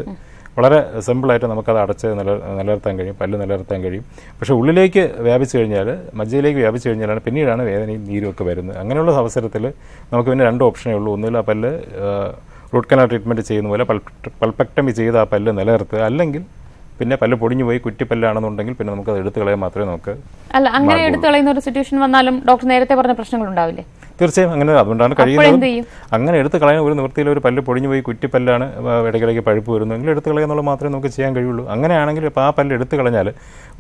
B: വളരെ സിമ്പിളായിട്ട് നമുക്കത് അടച്ച് നില നിലനിർത്താൻ കഴിയും പല്ല് നിലനിർത്താൻ കഴിയും. പക്ഷേ ഉള്ളിലേക്ക് വ്യാപിച്ചു കഴിഞ്ഞാൽ മജ്ജയിലേക്ക് വ്യാപിച്ചു കഴിഞ്ഞാലാണ് പിന്നീടാണ് വേദനയും നീരും ഒക്കെ വരുന്നത്. അങ്ങനെയുള്ള അവസരത്തിൽ നമുക്ക് പിന്നെ രണ്ട് ഓപ്ഷനേ ഉള്ളൂ. ഒന്നുമില്ല പല്ല് റൂട്ട് കനാൽ ട്രീറ്റ്മെന്റ് ചെയ്യുന്ന പോലെ പൽപെക്ടമി ചെയ്ത് ആ പല്ല് നിലനിർത്തുക. അല്ലെങ്കിൽ പിന്നെ പല്ല് പൊടിഞ്ഞു പോയി കുറ്റിപ്പല്ലാണെന്നുണ്ടെങ്കിൽ പിന്നെ നമുക്ക് അത് എടുത്തു കളയാൻ മാത്രമേ നമുക്ക്
A: അല്ല അങ്ങനെ എടുത്തു കളയുന്ന ഒരു സിറ്റുവേഷൻ വന്നാലും ഡോക്ടർ നേരത്തെ പറഞ്ഞ പ്രശ്നങ്ങൾ ഉണ്ടാവില്ലേ
B: തീർച്ചയായും അങ്ങനെ അതുകൊണ്ടാണ് കഴിയുന്നത്. അങ്ങനെ എടുത്തു കളയാൻ ഒരു നിവൃത്തിയിൽ ഒരു പല്ല് പൊടിഞ്ഞു പോയി കുറ്റിപ്പല്ലാണ് ഇടയ്ക്കിടയ്ക്ക് പഴുപ്പ് വരുന്നെങ്കിൽ എടുത്തു കളയുക എന്നുള്ളത് മാത്രമേ നമുക്ക് ചെയ്യാൻ കഴിയുള്ളൂ. അങ്ങനെയാണെങ്കിൽ ഇപ്പോൾ ആ പല്ല് എടുത്തു കളഞ്ഞാൽ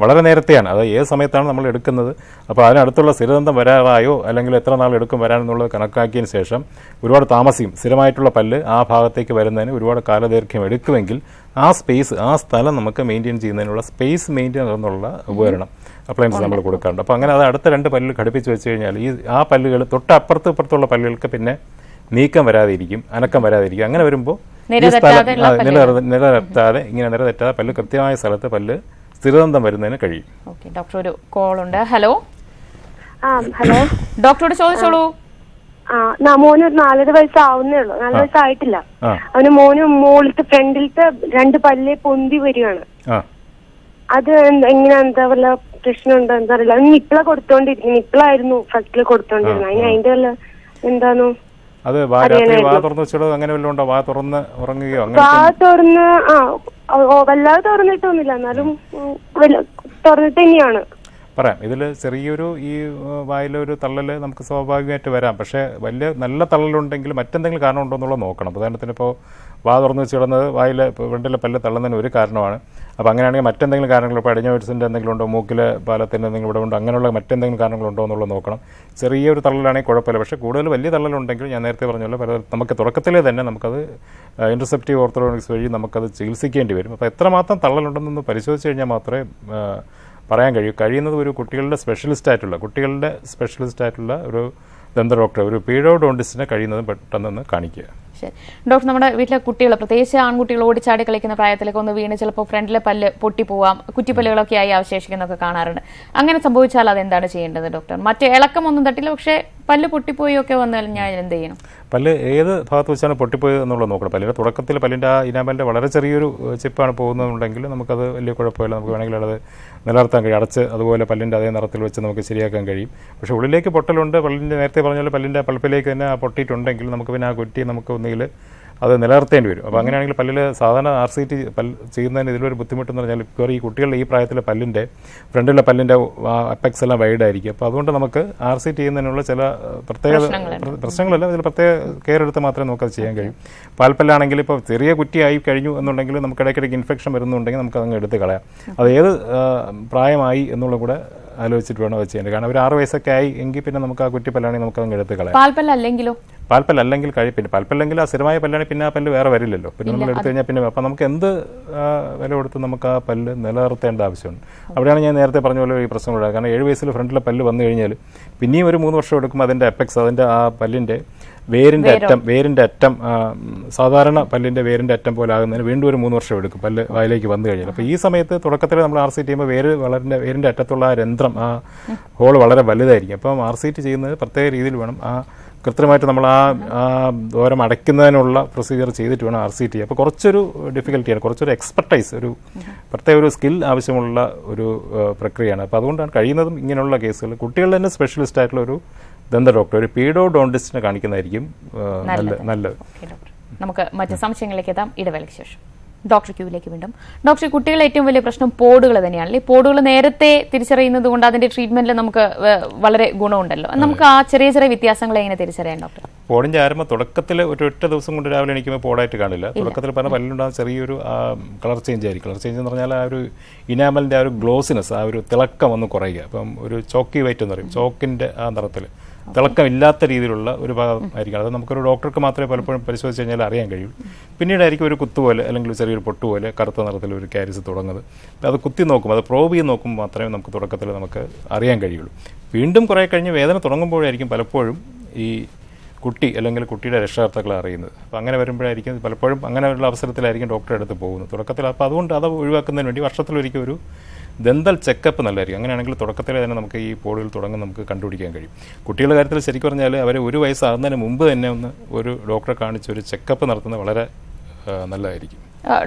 B: വളരെ നേരത്തെയാണ്. അത് ഏത് സമയത്താണ് നമ്മൾ എടുക്കുന്നത്? അപ്പോൾ അതിനടുത്തുള്ള സ്ഥിരദന്തം വരാറായോ? അല്ലെങ്കിൽ എത്ര നാൾ എടുക്കും വരാനെന്നുള്ളത് കണക്കാക്കിയതിന് ശേഷം ഒരുപാട് താമസിക്കും സ്ഥിരമായിട്ടുള്ള പല്ല് ആ ഭാഗത്തേക്ക് വരുന്നതിന് ഒരുപാട് കാലദൈർഘ്യം എടുക്കുമെങ്കിൽ ആ സ്പേസ് ആ സ്ഥലം നമുക്ക് മെയിന്റെയിൻ ചെയ്യുന്നതിനുള്ള സ്പേസ് മെയിന്റെയിൻ എന്നുള്ള ഉപകരണം അപ്ലയൻസ് നമ്മൾ കൊടുക്കാറുണ്ട്. അപ്പോൾ അങ്ങനെ അത് അടുത്ത രണ്ട് പല്ല് ഘടിപ്പിച്ച് വെച്ച് കഴിഞ്ഞാൽ ഈ ആ പല്ലുകൾ തൊട്ടപ്പുറത്ത് ഇപ്പുറത്തുള്ള പല്ലുകൾക്ക് പിന്നെ നീക്കം വരാതിരിക്കും അനക്കം വരാതിരിക്കും. അങ്ങനെ വരുമ്പോൾ ഈ സ്ഥലം നിലനിർത്താതെ ഇങ്ങനെ നിലതെറ്റാതെ പല്ല് കൃത്യമായ സ്ഥലത്ത് പല്ല് സ്ഥിരദന്തം വരുന്നതിന് കഴിയും.
A: ഓക്കെ ഡോക്ടർ ഒരു കോൾ ഉണ്ട്. ഹലോ
C: ആ ഹലോ
A: ഡോക്ടറോട് ചോദിച്ചോളൂ.
C: ആ മോന് ഒരു നാലര വയസ്സാവുന്നേ ഉള്ളൂ. നാലര വയസ്സായിട്ടില്ല. അവന് മോന് മുകളിലത്തെ ഫ്രണ്ടിലത്തെ രണ്ട് പല്ല് പൊന്തി വരികയാണ്. അത് എങ്ങനെ എന്താ വല്ല പ്രശ്നമുണ്ടോ എന്താ അറിയില്ല. അവന് നിപ്പിള കൊടുത്തോണ്ടിരിക്കും നിപ്പിളായിരുന്നു ഫസ്റ്റിൽ കൊടുത്തോണ്ടിരുന്നത്. അതിന് അതിന്റെ വല്ല എന്താണോ
B: അത് വാ രാത്രി വാ തുറന്ന് വെച്ചിടോ അങ്ങനെ വല്ലതും ഉണ്ടോ? വാ തുറന്ന് ഉറങ്ങുകയോ
C: വാ തുറന്ന് ആ വല്ലാതെ തുറന്നിട്ടൊന്നുമില്ല. എന്നാലും തുറന്നിട്ട് തന്നെയാണ്.
B: പറയാം. ഇതിൽ ചെറിയൊരു ഈ വായിലൊരു തള്ളൽ നമുക്ക് സ്വാഭാവികമായിട്ട് വരാം. പക്ഷേ വലിയ നല്ല തള്ളലുണ്ടെങ്കിൽ മറ്റെന്തെങ്കിലും കാരണം ഉണ്ടോ എന്നുള്ളത് നോക്കണം. ഉദാഹരണത്തിന് ഇപ്പോൾ വാ തുറന്ന് വെച്ച് കിടന്നത് വായിൽ വെണ്ടിലെ പല്ല് തള്ളുന്നതിന് ഒരു കാരണമാണ്. അപ്പോൾ അങ്ങനെയാണെങ്കിൽ മറ്റെന്തെങ്കിലും കാരണങ്ങൾ ഇപ്പോൾ അടിഞ്ഞവരിസിന്റെ എന്തെങ്കിലും ഉണ്ടോ? മൂക്കിലെ പാലത്തിന്റെ എന്തെങ്കിലും ഇവിടെ ഉണ്ടോ? അങ്ങനെയുള്ള മറ്റെന്തെങ്കിലും കാരണങ്ങളുണ്ടോ എന്നുള്ളത് നോക്കണം. ചെറിയൊരു തള്ളലാണെങ്കിൽ കുഴപ്പമില്ല. പക്ഷേ കൂടുതൽ വലിയ തള്ളലുണ്ടെങ്കിൽ ഞാൻ നേരത്തെ പറഞ്ഞല്ലോ പല- നമുക്ക് തുടക്കത്തിലേ തന്നെ നമുക്കത് ഇന്റർസെപ്റ്റീവ് ഓർത്തഡോണിക്സ് വഴി നമുക്കത് ചികിത്സിക്കേണ്ടി വരും. അപ്പോൾ എത്രമാത്രം തള്ളലുണ്ടെന്നൊന്ന് പരിശോധിച്ച് കഴിഞ്ഞാൽ മാത്രമേ പറയാൻ കഴിയും. കഴിയുന്നത് ഒരു കുട്ടികളുടെ സ്പെഷ്യലിസ്റ്റ് ആയിട്ടുള്ള കുട്ടികളുടെ സ്പെഷ്യലിസ്റ്റ് ആയിട്ടുള്ള ഒരു ദന്ത ഡോക്ടർ ഒരു പീഡോഡോണ്ടിസ്റ്റിനെ കഴിയുന്നത് പെട്ടെന്ന് കാണിക്കുക.
A: ശരി. ഡോക്ടർ നമ്മുടെ വീട്ടിലെ കുട്ടികൾ പ്രത്യേകിച്ച് ആൺകുട്ടികൾ ഓടിച്ചാടി കളിക്കുന്ന പ്രായത്തിലൊക്കെ ഒന്ന് വീണ് ചിലപ്പോൾ ഫ്രണ്ടിലെ പല്ല് പൊട്ടിപ്പോവാം കുറ്റിപ്പല്ലുകളൊക്കെ ആയി അവശേഷിക്കുന്നൊക്കെ കാണാറുണ്ട്. അങ്ങനെ സംഭവിച്ചാൽ അത് എന്താണ് ചെയ്യേണ്ടത് ഡോക്ടർ? മറ്റേ ഇളക്കമൊന്നും തട്ടില്ല പക്ഷേ പല്ല് പൊട്ടിപ്പോയി ഒക്കെ വന്നാൽ ഞാൻ എന്ത് ചെയ്യണം
B: പല്ല് ഏത് ഭാഗത്ത് വെച്ചാണ് പൊട്ടിപ്പോയത് എന്നുള്ളത് നോക്കണം. പല്ലിന്റെ തുടക്കത്തിൽ പല്ലിന്റെ ആ ഇനാമലിന്റെ വളരെ ചെറിയൊരു ചിപ്പാണ് പോകുന്നതെന്നുണ്ടെങ്കിൽ നമുക്കത് വലിയ കുഴപ്പമില്ല. നമുക്ക് വേണമെങ്കിൽ അത് നിലനിർത്താൻ കഴിയും. അടച്ച് അതുപോലെ പല്ലിന്റെ അതേ നിറത്തിൽ വെച്ച് നമുക്ക് ശരിയാക്കാൻ കഴിയും. പക്ഷെ ഉള്ളിലേക്ക് പൊട്ടലുണ്ട്. പല്ലിന്റെ നേരത്തെ പറഞ്ഞ പോലെ പല്ലിന്റെ പൾപ്പിലേക്ക് തന്നെ പൊട്ടിയിട്ടുണ്ടെങ്കിൽ നമുക്ക് പിന്നെ ആ കുറ്റി നമുക്ക് ഒന്നുകിൽ അത് നിലനിർത്തേണ്ടി വരും. അപ്പോൾ അങ്ങനെയാണെങ്കിൽ പല്ലിൽ സാധാരണ ആർ സി ടി പല്ല് ചെയ്യുന്നതിന് ഇതിലൊരു ബുദ്ധിമുട്ടെന്ന് പറഞ്ഞാൽ ഇപ്പോൾ ഈ കുട്ടികളുടെ ഈ പ്രായത്തിലെ പല്ലിന്റെ ഫ്രണ്ടിലെ പല്ലിന്റെ അപ്പെക്സ് എല്ലാം വൈഡ് ആയിരിക്കും. അപ്പോൾ അതുകൊണ്ട് നമുക്ക് ആർ സി ടി ചെയ്യുന്നതിനുള്ള ചില പ്രത്യേക പ്ര- പ്രശ്നങ്ങളല്ല ഇതിൽ പ്രത്യേക കെയർ എടുത്ത് മാത്രമേ നമുക്കത് ചെയ്യാൻ കഴിയും. പാൽപ്പല്ലാണെങ്കിൽ ഇപ്പോൾ ചെറിയ കുറ്റിയായി കഴിഞ്ഞു എന്നുണ്ടെങ്കിൽ നമുക്ക് ഇടയ്ക്കിടയ്ക്ക് ഇൻഫെക്ഷൻ വരുന്നുണ്ടെങ്കിൽ നമുക്ക് അതങ്ങ് എടുത്ത് കളയാം. അത് ഏത് പ്രായമായി എന്നുള്ള കൂടെ ആലോചിച്ചിട്ട് വേണം അത് ചെയ്യാൻ കാരണം ഒരു ആറ് വയസ്സൊക്കെ ആയി എങ്കിൽ പിന്നെ നമുക്ക് ആ കുറ്റിപ്പല്ലാണെങ്കിൽ നമുക്ക് അങ്ങ് എടുത്ത് കളയാം.
A: പാൽപ്പല്ല അല്ലെങ്കിലോ?
B: പാൽപ്പല്ല് അല്ലെങ്കിൽ കഴി പിന്നെ പാൽപ്പല്ലെങ്കിൽ ആ സ്ഥിരമായ പല്ലാണെങ്കിൽ പിന്നെ ആ പല്ല് വേറെ വരില്ലല്ലോ. പിന്നെ നമ്മൾ എടുത്തു കഴിഞ്ഞാൽ പിന്നെ അപ്പം നമുക്ക് എന്ത് വില കൊടുത്ത് നമുക്ക് ആ പല്ല് നിലനിർത്തേണ്ട ആവശ്യമുണ്ട്. അവിടെയാണ് ഞാൻ നേരത്തെ പറഞ്ഞ പോലെ ഈ പ്രശ്നം ഉള്ളത് കാരണം ഏഴ് വയസ്സിൽ ഫ്രണ്ടിലെ പല്ല് വന്നു കഴിഞ്ഞാൽ പിന്നെയും ഒരു മൂന്ന് വർഷം എടുക്കുമ്പോൾ അതിന്റെ എപ്പക്സ് അതിന്റെ ആ പല്ലിന്റെ വേരിന്റെ അറ്റം വേരിന്റെ അറ്റം സാധാരണ പല്ലിന്റെ വേരിന്റെ അറ്റം പോലെ ആകുന്നതിന് വീണ്ടും ഒരു മൂന്ന് വർഷം എടുക്കും പല്ല് വായിലേക്ക് വന്നു കഴിഞ്ഞാൽ. അപ്പോൾ ഈ സമയത്ത് തുടക്കത്തിൽ നമ്മൾ ആർ സി ചെയ്യുമ്പോൾ വേര് വളരെ വേരിന്റെ അറ്റത്തുള്ള ആ രന്ധ്രം ആ ഹോൾ വളരെ വലുതായിരിക്കും. അപ്പം ആർ സി ടി ചെയ്യുന്നത് പ്രത്യേക രീതിയിൽ വേണം ആ കൃത്യമായിട്ട് നമ്മൾ ആ ദൂരം അടയ്ക്കുന്നതിനുള്ള പ്രൊസീജിയർ ചെയ്തിട്ട് വേണം ആർ സി ടി അപ്പോൾ കുറച്ചൊരു ഡിഫിക്കൽട്ടിയാണ് കുറച്ചൊരു എക്സ്പെർട്ടൈസ് ഒരു പ്രത്യേക ഒരു സ്കിൽ ആവശ്യമുള്ള ഒരു പ്രക്രിയയാണ്. അപ്പോൾ അതുകൊണ്ടാണ് കഴിയുന്നതും ഇങ്ങനെയുള്ള കേസുകൾ. കുട്ടികളിൽ തന്നെ സ്പെഷ്യലിസ്റ്റ് ആയിട്ടുള്ള ഒരു ദന്ത ഡോക്ടർ ഒരു പീഡോ പീഡോഡോണ്ടിസ്റ്റിനെ കാണിക്കുന്നതായിരിക്കും നല്ല നല്ലത്.
A: നമുക്ക് മറ്റു സംശയങ്ങളിലേക്ക് എത്താം. ഇടവേളയ്ക്ക് ശേഷം. ഡോക്ടർ ക്യൂവിലേക്ക് വീണ്ടും. ഡോക്ടർ കുട്ടികളെ ഏറ്റവും വലിയ പ്രശ്നം പോടുകൾ തന്നെയാണ് ഈ പോടുകൾ നേരത്തെ തിരിച്ചറിയുന്നത് കൊണ്ട് അതിന്റെ ട്രീറ്റ്മെന്റിൽ നമുക്ക് വളരെ ഗുണമുണ്ടല്ലോ. നമുക്ക് ആ ചെറിയ ചെറിയ വ്യത്യാസങ്ങൾ എങ്ങനെ തിരിച്ചറിയാം ഡോക്ടർ?
B: പോടിന്റെ ആരംഭം തുടക്കത്തിൽ ഒരു ഒറ്റ ദിവസം കൊണ്ട് രാവിലെ എണീക്കുമ്പോൾ പോടായിട്ട് കാണില്ല. തുടക്കത്തിൽ പറഞ്ഞ പല്ലിലുണ്ടാകുന്ന ചെറിയൊരു കളർ ചേഞ്ച് ആയിരിക്കും. കളർ ചേഞ്ച് എന്ന് പറഞ്ഞാൽ ആ ഒരു ഇനാമലിന്റെ ആ ഒരു ഗ്ലോസിനെസ് ആ ഒരു തിളക്കം ഒന്ന് കുറയുക. അപ്പം ഒരു ചോക്കി വൈറ്റ് എന്ന് പറയും. ചോക്കിന്റെ ആ നിറത്തിൽ തിളക്കം ഇല്ലാത്ത രീതിയിലുള്ള ഒരു ഭാഗം ആയിരിക്കും അത് നമുക്കൊരു ഡോക്ടർക്ക് മാത്രമേ പലപ്പോഴും പരിശോധിച്ച് കഴിഞ്ഞാൽ അറിയാൻ കഴിയൂ. പിന്നീടായിരിക്കും ഒരു കുത്തുപോലെ അല്ലെങ്കിൽ ചെറിയൊരു പൊട്ട് പോലെ കറുത്ത നിറത്തിൽ ഒരു കാരിസ് തുടങ്ങുന്നത്. അത് കുത്തി നോക്കും അത് പ്രോബ് ചെയ്ത് നോക്കുമ്പോൾ മാത്രമേ നമുക്ക് തുടക്കത്തിൽ നമുക്ക് അറിയാൻ കഴിയുള്ളൂ. വീണ്ടും കുറേ കഴിഞ്ഞ് വേദന തുടങ്ങുമ്പോഴായിരിക്കും പലപ്പോഴും ഈ കുട്ടി അല്ലെങ്കിൽ കുട്ടിയുടെ രക്ഷകർത്താക്കളെ അറിയുന്നത്. അപ്പോൾ അങ്ങനെ വരുമ്പോഴായിരിക്കും പലപ്പോഴും അങ്ങനെ അങ്ങനെയുള്ള അവസരത്തിലായിരിക്കും ഡോക്ടറെ അടുത്ത് പോകുന്നത്. തുടക്കത്തിൽ അപ്പോൾ അതുകൊണ്ട് അത് ഒഴിവാക്കുന്നതിന് വേണ്ടി വർഷത്തിലൊരിക്കൽ ഒരു ദന്തൽ ചെക്കപ്പ് നല്ലതായിരിക്കും. അങ്ങനെയാണെങ്കിൽ തുടക്കത്തിൽ തന്നെ നമുക്ക് ഈ പോളുകൾ തുടങ്ങും നമുക്ക് കണ്ടുപിടിക്കാൻ കഴിയും. കുട്ടികളുടെ കാര്യത്തിൽ ശരിക്കും പറഞ്ഞാൽ അവർ ഒരു വയസ്സാകുന്നതിന് മുമ്പ് തന്നെ ഒന്ന് ഒരു ഡോക്ടറെ കാണിച്ച് ഒരു ചെക്കപ്പ് നടത്തുന്നത് വളരെ നല്ലതായിരിക്കും.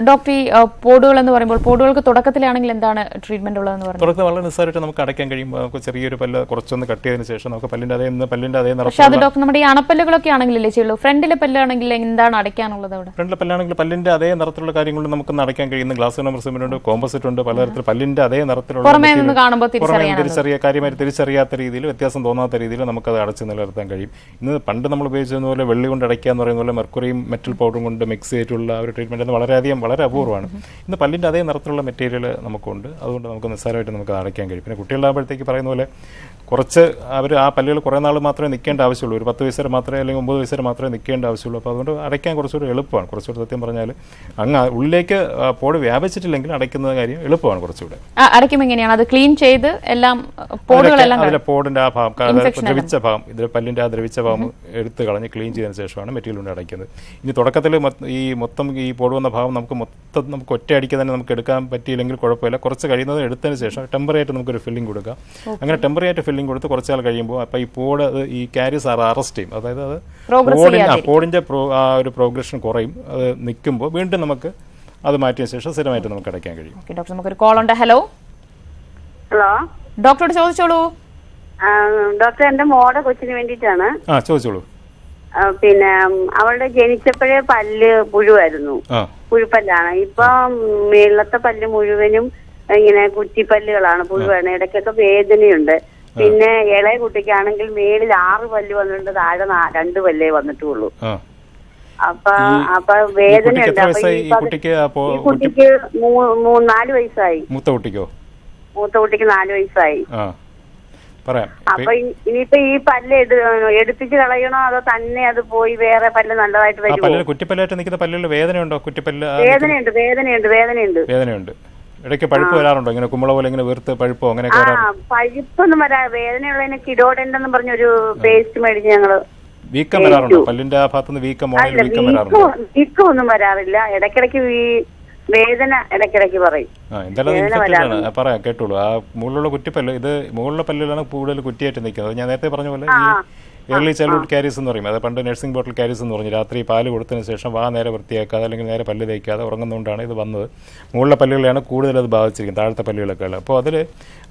A: ഡോക്ടർ ഈ പോഡുകൾ പോടുകൾ എന്ന് പറയുമ്പോൾ പോഡുകൾക്ക് തുടക്കത്തിലാണെങ്കിൽ എന്താണ് ട്രീറ്റ്മെന്റ് ഉള്ളതെന്ന് പറയുന്നത്
B: തുടക്കത്തിൽ വളരെ നിസ്സാരമായിട്ട് നമുക്ക് അടയ്ക്കാൻ കഴിയും. നമുക്ക് ചെറിയൊരു പല്ല് കുറച്ചൊന്ന് കട്ട് ചെയ്തതിന് ശേഷം നമുക്ക് പല്ലിന്റെ അതേ പല്ലിന്റെ അതേ
A: പക്ഷേ അത് ഡോക്ടർ നമ്മുടെ ഈ അണപ്പല്ലുകളൊക്കെ ആണെങ്കിലല്ലേ ചെയ്യുള്ളൂ. ഫ്രണ്ടിലെ പല്ലാണെങ്കിൽ എന്താണ് അടയ്ക്കാനുള്ളത് അവിടെ?
B: ഫ്രണ്ടിലെ പല്ലാണെങ്കിൽ പല്ലിന്റെ അതേ നിറത്തിലുള്ള കാര്യങ്ങൾ നമുക്ക് അടയ്ക്കാൻ കഴിയുന്ന ഗ്ലാസ് നമ്പർ സിമെന്റ് ഉണ്ട് കോമ്പസിറ്റ് ഉണ്ട് പലതരത്തിൽ പല്ലിന്റെ അതേ നിറത്തിലുള്ള
A: പുറമേ നിന്ന് കാണുമ്പോൾ
B: തിരിച്ചറിയ കാര്യമായി തിരിച്ചറിയാത്ത രീതിയിൽ വ്യത്യാസം തോന്നാത്ത രീതിയിൽ നമുക്ക് അത് അടച്ച് നിലനിർത്താൻ കഴിയും. ഇന്ന് പണ്ട് നമ്മൾ ഉപയോഗിച്ചതുപോലെ വെള്ളി കൊണ്ട് അടയ്ക്കുക എന്ന് പറയുന്ന പോലെ മെർക്കുറിയും മെറ്റൽ പൗഡറും കൊണ്ട് മിക്സ് ചെയ്തിട്ടുള്ള ഒരു ട്രീറ്റ്മെന്റ് എന്ന് വളരെയധികം വളരെ അപൂർവമാണ്. ഇന്ന് പല്ലിന്റെ അതേ നിറത്തിലുള്ള മെറ്റീരിയൽ നമുക്കുണ്ട്. അതുകൊണ്ട് നമുക്ക് നിസ്സാരമായിട്ട് നമുക്ക് അടയ്ക്കാൻ കഴിയും. പിന്നെ കുട്ടികളാകുമ്പോഴത്തേക്ക് പറയുന്ന പോലെ കുറച്ച് അവർ ആ പല്ലുകൾ കുറേ നാൾ മാത്രമേ നിൽക്കേണ്ട ആവശ്യമുള്ളൂ. ഒരു പത്ത് വയസ്സ് വരെ മാത്രമേ അല്ലെങ്കിൽ ഒമ്പത് വയസ്സ് വരെ മാത്രമേ നിൽക്കേണ്ട ആവശ്യമുള്ളൂ. അപ്പോൾ അതുകൊണ്ട് അടയ്ക്കാൻ കുറച്ചുകൂടി എളുപ്പമാണ്. കുറച്ചുകൂടി സത്യം പറഞ്ഞാൽ അങ്ങ് ഉള്ളിലേക്ക് പോട് വ്യാപിച്ചിട്ടില്ലെങ്കിൽ അടയ്ക്കുന്ന കാര്യം എളുപ്പമാണ് കുറച്ചുകൂടെ.
A: അടയ്ക്കും എങ്ങനെയാണ്? അത് ക്ലീൻ ചെയ്ത് എല്ലാം
B: അതിലെ പോടിന്റെ ആ ഭാഗം ദ്രവിച്ച ഭാഗം ഇതിൽ പല്ലിന്റെ ആ ദ്രവിച്ച ഭാഗം എടുത്ത് കളഞ്ഞ് ക്ലീൻ ചെയ്തതിന് ശേഷമാണ് മെറ്റീരിയൽ കൊണ്ട് അടയ്ക്കുന്നത്. ഇനി തുടക്കത്തിൽ ഈ മൊത്തം ഈ പോടുവന്ന ഭാഗം നമുക്ക് മൊത്തം നമുക്ക് ഒറ്റ അടിക്ക് തന്നെ നമുക്ക് എടുക്കാൻ പറ്റിയില്ലെങ്കിൽ കുഴപ്പമില്ല. കുറച്ച് കഴിയുന്നത് എടുത്തതിന് ശേഷം ടെമ്പറി ആയിട്ട് നമുക്കൊരു ഫില്ലിംഗ് കൊടുക്കാം. അങ്ങനെ ടെമ്പറി ആയിട്ട് ഫില്ലിംഗ് കൊടുത്ത് കുറച്ച് നാൾ കഴിയുമ്പോൾ അപ്പോൾ ഈ പോഡ് അത് ഈ ക്യാരി ആർ അറസ്റ്റ് ചെയ്യും. അതായത് അത്
A: പോഡിന്റെ
B: പോഡിന്റെ ആ
A: ചെയ്യാതിരിക്കും.
B: പ്രോ- ആ ഒരു പ്രോഗ്രഷൻ കുറയും. അത് നിൽക്കുമ്പോൾ വീണ്ടും നമുക്ക് അത് മാറ്റിയ ശേഷം സ്ഥിരമായിട്ട് നമുക്ക് അടയ്ക്കാൻ കഴിയും.
A: ഓക്കെ ഡോക്ടർ നമുക്കൊരു കോൾ ഉണ്ട്. ഹലോ
E: ഹലോ
A: ഡോക്ടറോട് ചോദിച്ചോളൂ.
E: ഡോക്ടർ എന്റെ മോടെ കൊച്ചിന് വേണ്ടിയിട്ടാണ്.
B: ആ ചോദിച്ചോളൂ.
E: പിന്നെ അവളുടെ ജനിച്ചപ്പോഴേ പല്ല് പുഴുവായിരുന്നു.
B: ആ.
E: പുഴുപ്പല്ലാണ്. ഇപ്പൊ മേളത്തെ പല്ല് മുഴുവനും ഇങ്ങനെ കുറ്റിപ്പല്ലുകളാണ് പുഴുവാണ്. ഇടയ്ക്കൊക്കെ വേദനയുണ്ട്. പിന്നെ ഇളയ കുട്ടിക്കാണെങ്കിൽ മേളിൽ ആറ് പല്ല് വന്നിട്ടുണ്ട് താഴെ രണ്ട് പല്ലേ വന്നിട്ടുള്ളൂ. അപ്പൊ അപ്പൊ
B: വേദന കുട്ടിക്ക്
E: വേദനയുണ്ട്.
B: എത്ര വയസ്സായി? കുട്ടിക്ക് മൂത്ത കുട്ടിക്കോ?
E: മൂത്ത കുട്ടിക്ക് നാല് വയസ്സായി.
B: പറയാം.
E: അപ്പൊ ഇനിയിപ്പോ ഈ പല്ല് എടു എടുപ്പിച്ച് കളയണോ അതോ തന്നെ അത് പോയി വേറെ പല്ല് നല്ലതായിട്ട്
B: ആ
E: വരുമോ
B: പല്ലിൽ കുറ്റിപ്പല്ലായിട്ട് നിൽക്കുന്ന പല്ലിൽ വേദനയുണ്ടോ? കുറ്റിപ്പല്ല് ആ
E: വേദനയുണ്ട് വേദനയുണ്ട് വേദനയുണ്ട്.
B: വേദനയുണ്ട്. ഇടയ്ക്ക് പഴുപ്പ് വരാറുണ്ടോ? ഇങ്ങനെ കുമ്പള പോലെ ഇങ്ങനെ വീർത്ത് പഴുപ്പോ
E: ആ
B: വരാറുണ്ടോ?
E: പഴുപ്പൊന്നും വരാ വേദനയുള്ളതിന് കിഡോഡെന്റ് എന്ന് പറഞ്ഞൊരു പേസ്റ്റ് മേടിച്ച് ഞങ്ങൾ
B: വീക്കം വരാറുണ്ടോ? പല്ലിന്റെ ആ ഭാഗത്തുനിന്ന് വീക്കം മോണയിൽ
E: അല്ല
B: വീക്കം വരാറുണ്ടോ?
E: വീക്കം ഒന്നും വരാറില്ല. ഇടയ്ക്കിടയ്ക്ക് ഈ വേദന ഇടയ്ക്കിടയ്ക്ക് പറയും.
B: പറയാം കേട്ടോളൂ. ആ മുകളിലുള്ള കുറ്റിപ്പല്ല് ഇത് മുകളിലെ പല്ലിലാണ് കൂടുതൽ കുറ്റിയായിട്ട് നിൽക്കുന്നത്. ഞാൻ നേരത്തെ പറഞ്ഞ പോലെ ഏർലി ചൈൽഡ്ഹുഡ് കാരീസ് എന്ന് പറയും. അത് പണ്ട് നഴ്സിംഗ് ബോട്ടിൽ കാരീസ് എന്ന് പറഞ്ഞു രാത്രി പാൽ കൊടുത്തതിന് ശേഷം വാ നേരെ വൃത്തിയാക്കാതെ അല്ലെങ്കിൽ നേരെ പല്ല് തേക്കാതെ ഉറങ്ങുന്നതുകൊണ്ടാണ് ഇത് വന്നത്. മുകളിലെ പല്ലുകളെയാണ് കൂടുതൽ അത് ബാധിച്ചിരിക്കുന്നത് താഴത്തെ പല്ലുകളൊക്കെ അപ്പോൾ അതിൽ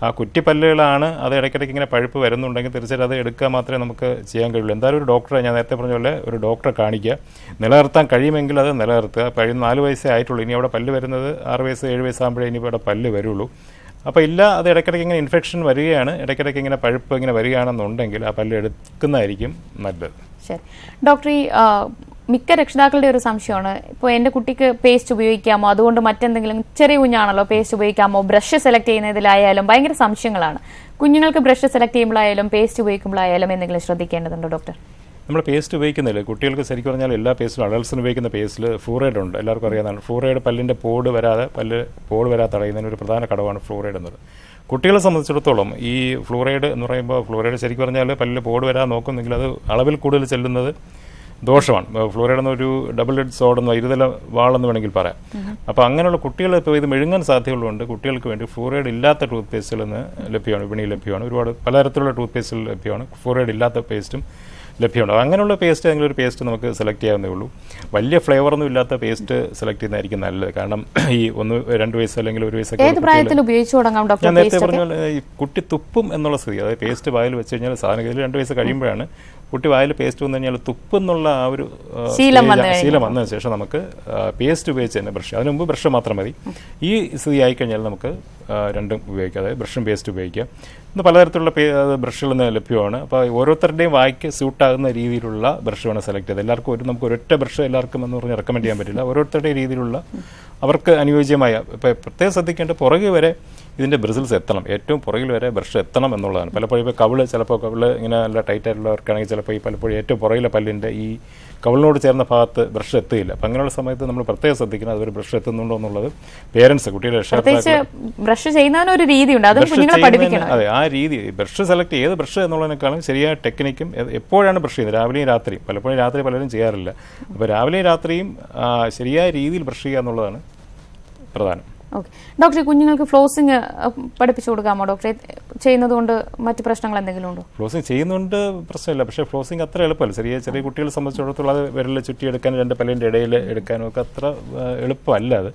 B: ആ കുറ്റി പല്ലുകളാണ് അത് ഇടയ്ക്കിടയ്ക്ക് ഇങ്ങനെ പഴുപ്പ് വരുന്നുണ്ടെങ്കിൽ തീർച്ചയായിട്ടും അത് എടുക്കുക മാത്രമേ നമുക്ക് ചെയ്യാൻ കഴിയുള്ളൂ. എന്തായാലും ഒരു ഡോക്ടറെ ഞാൻ നേരത്തെ പറഞ്ഞ പോലെ ഒരു ഡോക്ടറെ കാണിക്കുക. നിലനിർത്താൻ കഴിയുമെങ്കിൽ അത് നിലനിർത്തുക. പഴയ നാല് വയസ്സേ ആയിട്ടുള്ളൂ. ഇനി അവിടെ പല്ല് വരുന്നത് ആറ് വയസ്സ് ഏഴ് വയസ്സാകുമ്പോഴേ ഇനി ഇവിടെ പല്ല് വരുള്ളൂ. അപ്പോൾ ഇല്ല അത് ഇടയ്ക്കിടയ്ക്ക് ഇങ്ങനെ ഇൻഫെക്ഷൻ വരികയാണ്. ഇടയ്ക്കിടയ്ക്ക് ഇങ്ങനെ പഴുപ്പ് ഇങ്ങനെ വരികയാണെന്നുണ്ടെങ്കിൽ ആ പല്ല് എടുക്കുന്നതായിരിക്കും നല്ലത്.
A: ശരി. ഡോക്ടർ ഈ മിക്ക രക്ഷിതാക്കളുടെ ഒരു സംശയമാണ്. ഇപ്പോൾ എന്റെ കുട്ടിക്ക് പേസ്റ്റ് ഉപയോഗിക്കാമോ? അതുകൊണ്ട് മറ്റെന്തെങ്കിലും ചെറിയ കുഞ്ഞാണല്ലോ പേസ്റ്റ് ഉപയോഗിക്കാമോ? ബ്രഷ് സെലക്ട് ചെയ്യുന്നതിലായാലും ഭയങ്കര സംശയങ്ങളാണ്. കുഞ്ഞുങ്ങൾക്ക് ബ്രഷ് സെലക്ട് ചെയ്യുമ്പോഴായാലും പേസ്റ്റ് ഉപയോഗിക്കുമ്പോഴായാലും എന്തെങ്കിലും ശ്രദ്ധിക്കേണ്ടതുണ്ടോ ഡോക്ടർ?
B: നമ്മൾ പേസ്റ്റ് ഉപയോഗിക്കുന്നില്ല? കുട്ടികൾക്ക് ശരിക്കും പറഞ്ഞാൽ എല്ലാ പേസ്റ്റിലും അഡൾട്ട്സിന് ഉപയോഗിക്കുന്ന പേസ്റ്റിൽ ഫ്ലൂറൈഡ് ഉണ്ട്. എല്ലാവർക്കും അറിയാവുന്നതാണ്. ഫ്ലൂറൈഡ് പല്ലിന്റെ പോട് വരാതെ പല്ല് പോട് വരാതെ തടയുന്നതിന് ഒരു പ്രധാന ഘടകമാണ് ഫ്ലൂറൈഡ് എന്നത്. കുട്ടികളെ സംബന്ധിച്ചിടത്തോളം ഈ ഫ്ലൂറൈഡ് എന്ന് പറയുമ്പോൾ ഫ്ലൂറൈഡ് ശരിക്കും പറഞ്ഞാൽ പല്ലിൽ പോട് വരാതെ നോക്കുന്നെങ്കിൽ അത് അളവിൽ കൂടുതൽ ചെല്ലുന്നത് ദോഷമാണ്. ഫ്ലൂറൈഡ് എന്നൊരു ഡബിൾ ഹെഡ് സോഡ് എന്നോ ഇരുതല വാളെന്ന് വേണമെങ്കിൽ പറയാം. അപ്പോൾ അങ്ങനെയുള്ള കുട്ടികൾ ഇപ്പോൾ ഇത് മെഴുങ്ങാൻ സാധ്യതയുള്ളതുകൊണ്ട് കുട്ടികൾക്ക് വേണ്ടി ഫ്ലൂറൈഡ് ഇല്ലാത്ത ടൂത്ത് പേസ്റ്റിൽ നിന്ന് ലഭ്യമാണ് വിപണിയിൽ ലഭ്യമാണ്. ഒരുപാട് പലതരത്തിലുള്ള ടൂത്ത് പേസ്റ്റിൽ ലഭ്യമാണ്. ഫ്ലൂറൈഡ് ഇല്ലാത്ത പേസ്റ്റും ലഭ്യമാണ് അങ്ങനെയുള്ള പേസ്റ്റ് ഏതെങ്കിലും ഒരു പേസ്റ്റ് നമുക്ക് സെലക്ട് ചെയ്യാവുന്നേ ഉള്ളൂ. വലിയ ഫ്ലേവർ ഒന്നും ഇല്ലാത്ത പേസ്റ്റ് സെലക്ട് ചെയ്യുന്നതായിരിക്കും നല്ലത്. കാരണം ഈ ഒന്ന് രണ്ട് വയസ്സ് അല്ലെങ്കിൽ ഒരു വയസ്സൊക്കെ ഞാൻ നേരത്തെ പറഞ്ഞ പോലെ ഈ കുട്ടി തുപ്പും എന്നുള്ള സ്ഥിതി. അതായത് പേസ്റ്റ് വായിൽ വെച്ച് കഴിഞ്ഞാൽ സാധനം രണ്ട് വയസ്സ് കഴിയുമ്പോഴാണ് കുട്ടി വായിൽ പേസ്റ്റ് വന്നു കഴിഞ്ഞാൽ തുപ്പെന്നുള്ള ആ ഒരു
A: ശീലം
B: വന്നതിന് ശേഷം നമുക്ക് പേസ്റ്റ് ഉപയോഗിച്ച് തന്നെ ബ്രഷ് അതിന് മുമ്പ് ബ്രഷ് മാത്രം മതി. ഈ സ്ഥിതി ആയിക്കഴിഞ്ഞാൽ നമുക്ക് രണ്ടും ഉപയോഗിക്കാം. അതായത് ബ്രഷും പേസ്റ്റ് ഉപയോഗിക്കാം. ഇന്ന് പലതരത്തിലുള്ള ബ്രഷുകൾ ഇന്ന് ലഭ്യമാണ്. അപ്പോൾ ഓരോരുത്തരുടെയും വായിക്ക് സ്യൂട്ടാകുന്ന രീതിയിലുള്ള ബ്രഷ് വേണം സെലക്ട് ചെയ്ത് എല്ലാവർക്കും ഒരു നമുക്ക് ഒരൊറ്റ ബ്രഷ് എല്ലാവർക്കും എന്ന് പറഞ്ഞ് റെക്കമെൻഡ് ചെയ്യാൻ പറ്റില്ല. ഓരോരുത്തരുടെയും രീതിയിലുള്ള അവർക്ക് അനുയോജ്യമായ ഇപ്പോൾ പ്രത്യേകം ശ്രദ്ധിക്കേണ്ട പുറകെ വരെ ഇതിന്റെ ബ്രിസിൽസ് എത്തണം. ഏറ്റവും പുറകിൽ വരെ ബ്രഷ് എത്തണം എന്നുള്ളതാണ്. പലപ്പോഴും ഇപ്പോൾ കവിൾ ചിലപ്പോൾ കവിൾ ഇങ്ങനെ നല്ല ടൈറ്റ് ആയിട്ടുള്ളവർക്കാണെങ്കിൽ ചിലപ്പോൾ ഈ പലപ്പോഴും ഏറ്റവും പുറകിലെ പല്ലിന്റെ ഈ കവിളിനോട് ചേർന്ന ഭാഗത്ത് ബ്രഷ് എത്തുകയില്ല. അപ്പം അങ്ങനെയുള്ള സമയത്ത് നമ്മൾ പ്രത്യേകം ശ്രദ്ധിക്കണം അതൊരു ബ്രഷ് എത്തുന്നുണ്ടോ എന്നുള്ളത്. പേരൻസ് കുട്ടിയുടെ
A: ബ്രഷ് ചെയ്യുന്നതിനൊരു രീതിയുണ്ട്. അതെ
B: ആ രീതി. ബ്രഷ് സെലക്ട് ചെയ്ത് ബ്രഷ് എന്നുള്ളതിനേക്കാളും ശരിയായ ടെക്നിക്കും എപ്പോഴാണ് ബ്രഷ് ചെയ്യുന്നത്? രാവിലെയും രാത്രിയും. പലപ്പോഴും രാത്രി പലരും ചെയ്യാറില്ല. അപ്പോൾ രാവിലെയും രാത്രിയും ശരിയായ രീതിയിൽ ബ്രഷ് ചെയ്യുക എന്നുള്ളതാണ് പ്രധാനം.
A: ഓക്കെ ഡോക്ടറെ കുഞ്ഞുങ്ങൾക്ക് ഫ്ലോസിങ് പഠിപ്പിച്ചു കൊടുക്കാമോ ഡോക്ടറെ ചെയ്യുന്നത് കൊണ്ട് മറ്റു പ്രശ്നങ്ങൾ എന്തെങ്കിലും ഉണ്ടോ?
B: ഫ്ലോസിങ് ചെയ്യുന്നുണ്ട് പ്രശ്നമില്ല. പക്ഷേ ഫ്ലോസിങ് അത്ര എളുപ്പമല്ല. ചെറിയ ചെറിയ കുട്ടികളെ സംബന്ധിച്ചിടത്തോളം അത് വിരലിൽ എടുക്കാൻ രണ്ട് പല്ലിന്റെ ഇടയിൽ എടുക്കാനും ഒക്കെ അത്ര എളുപ്പമല്ല അത്.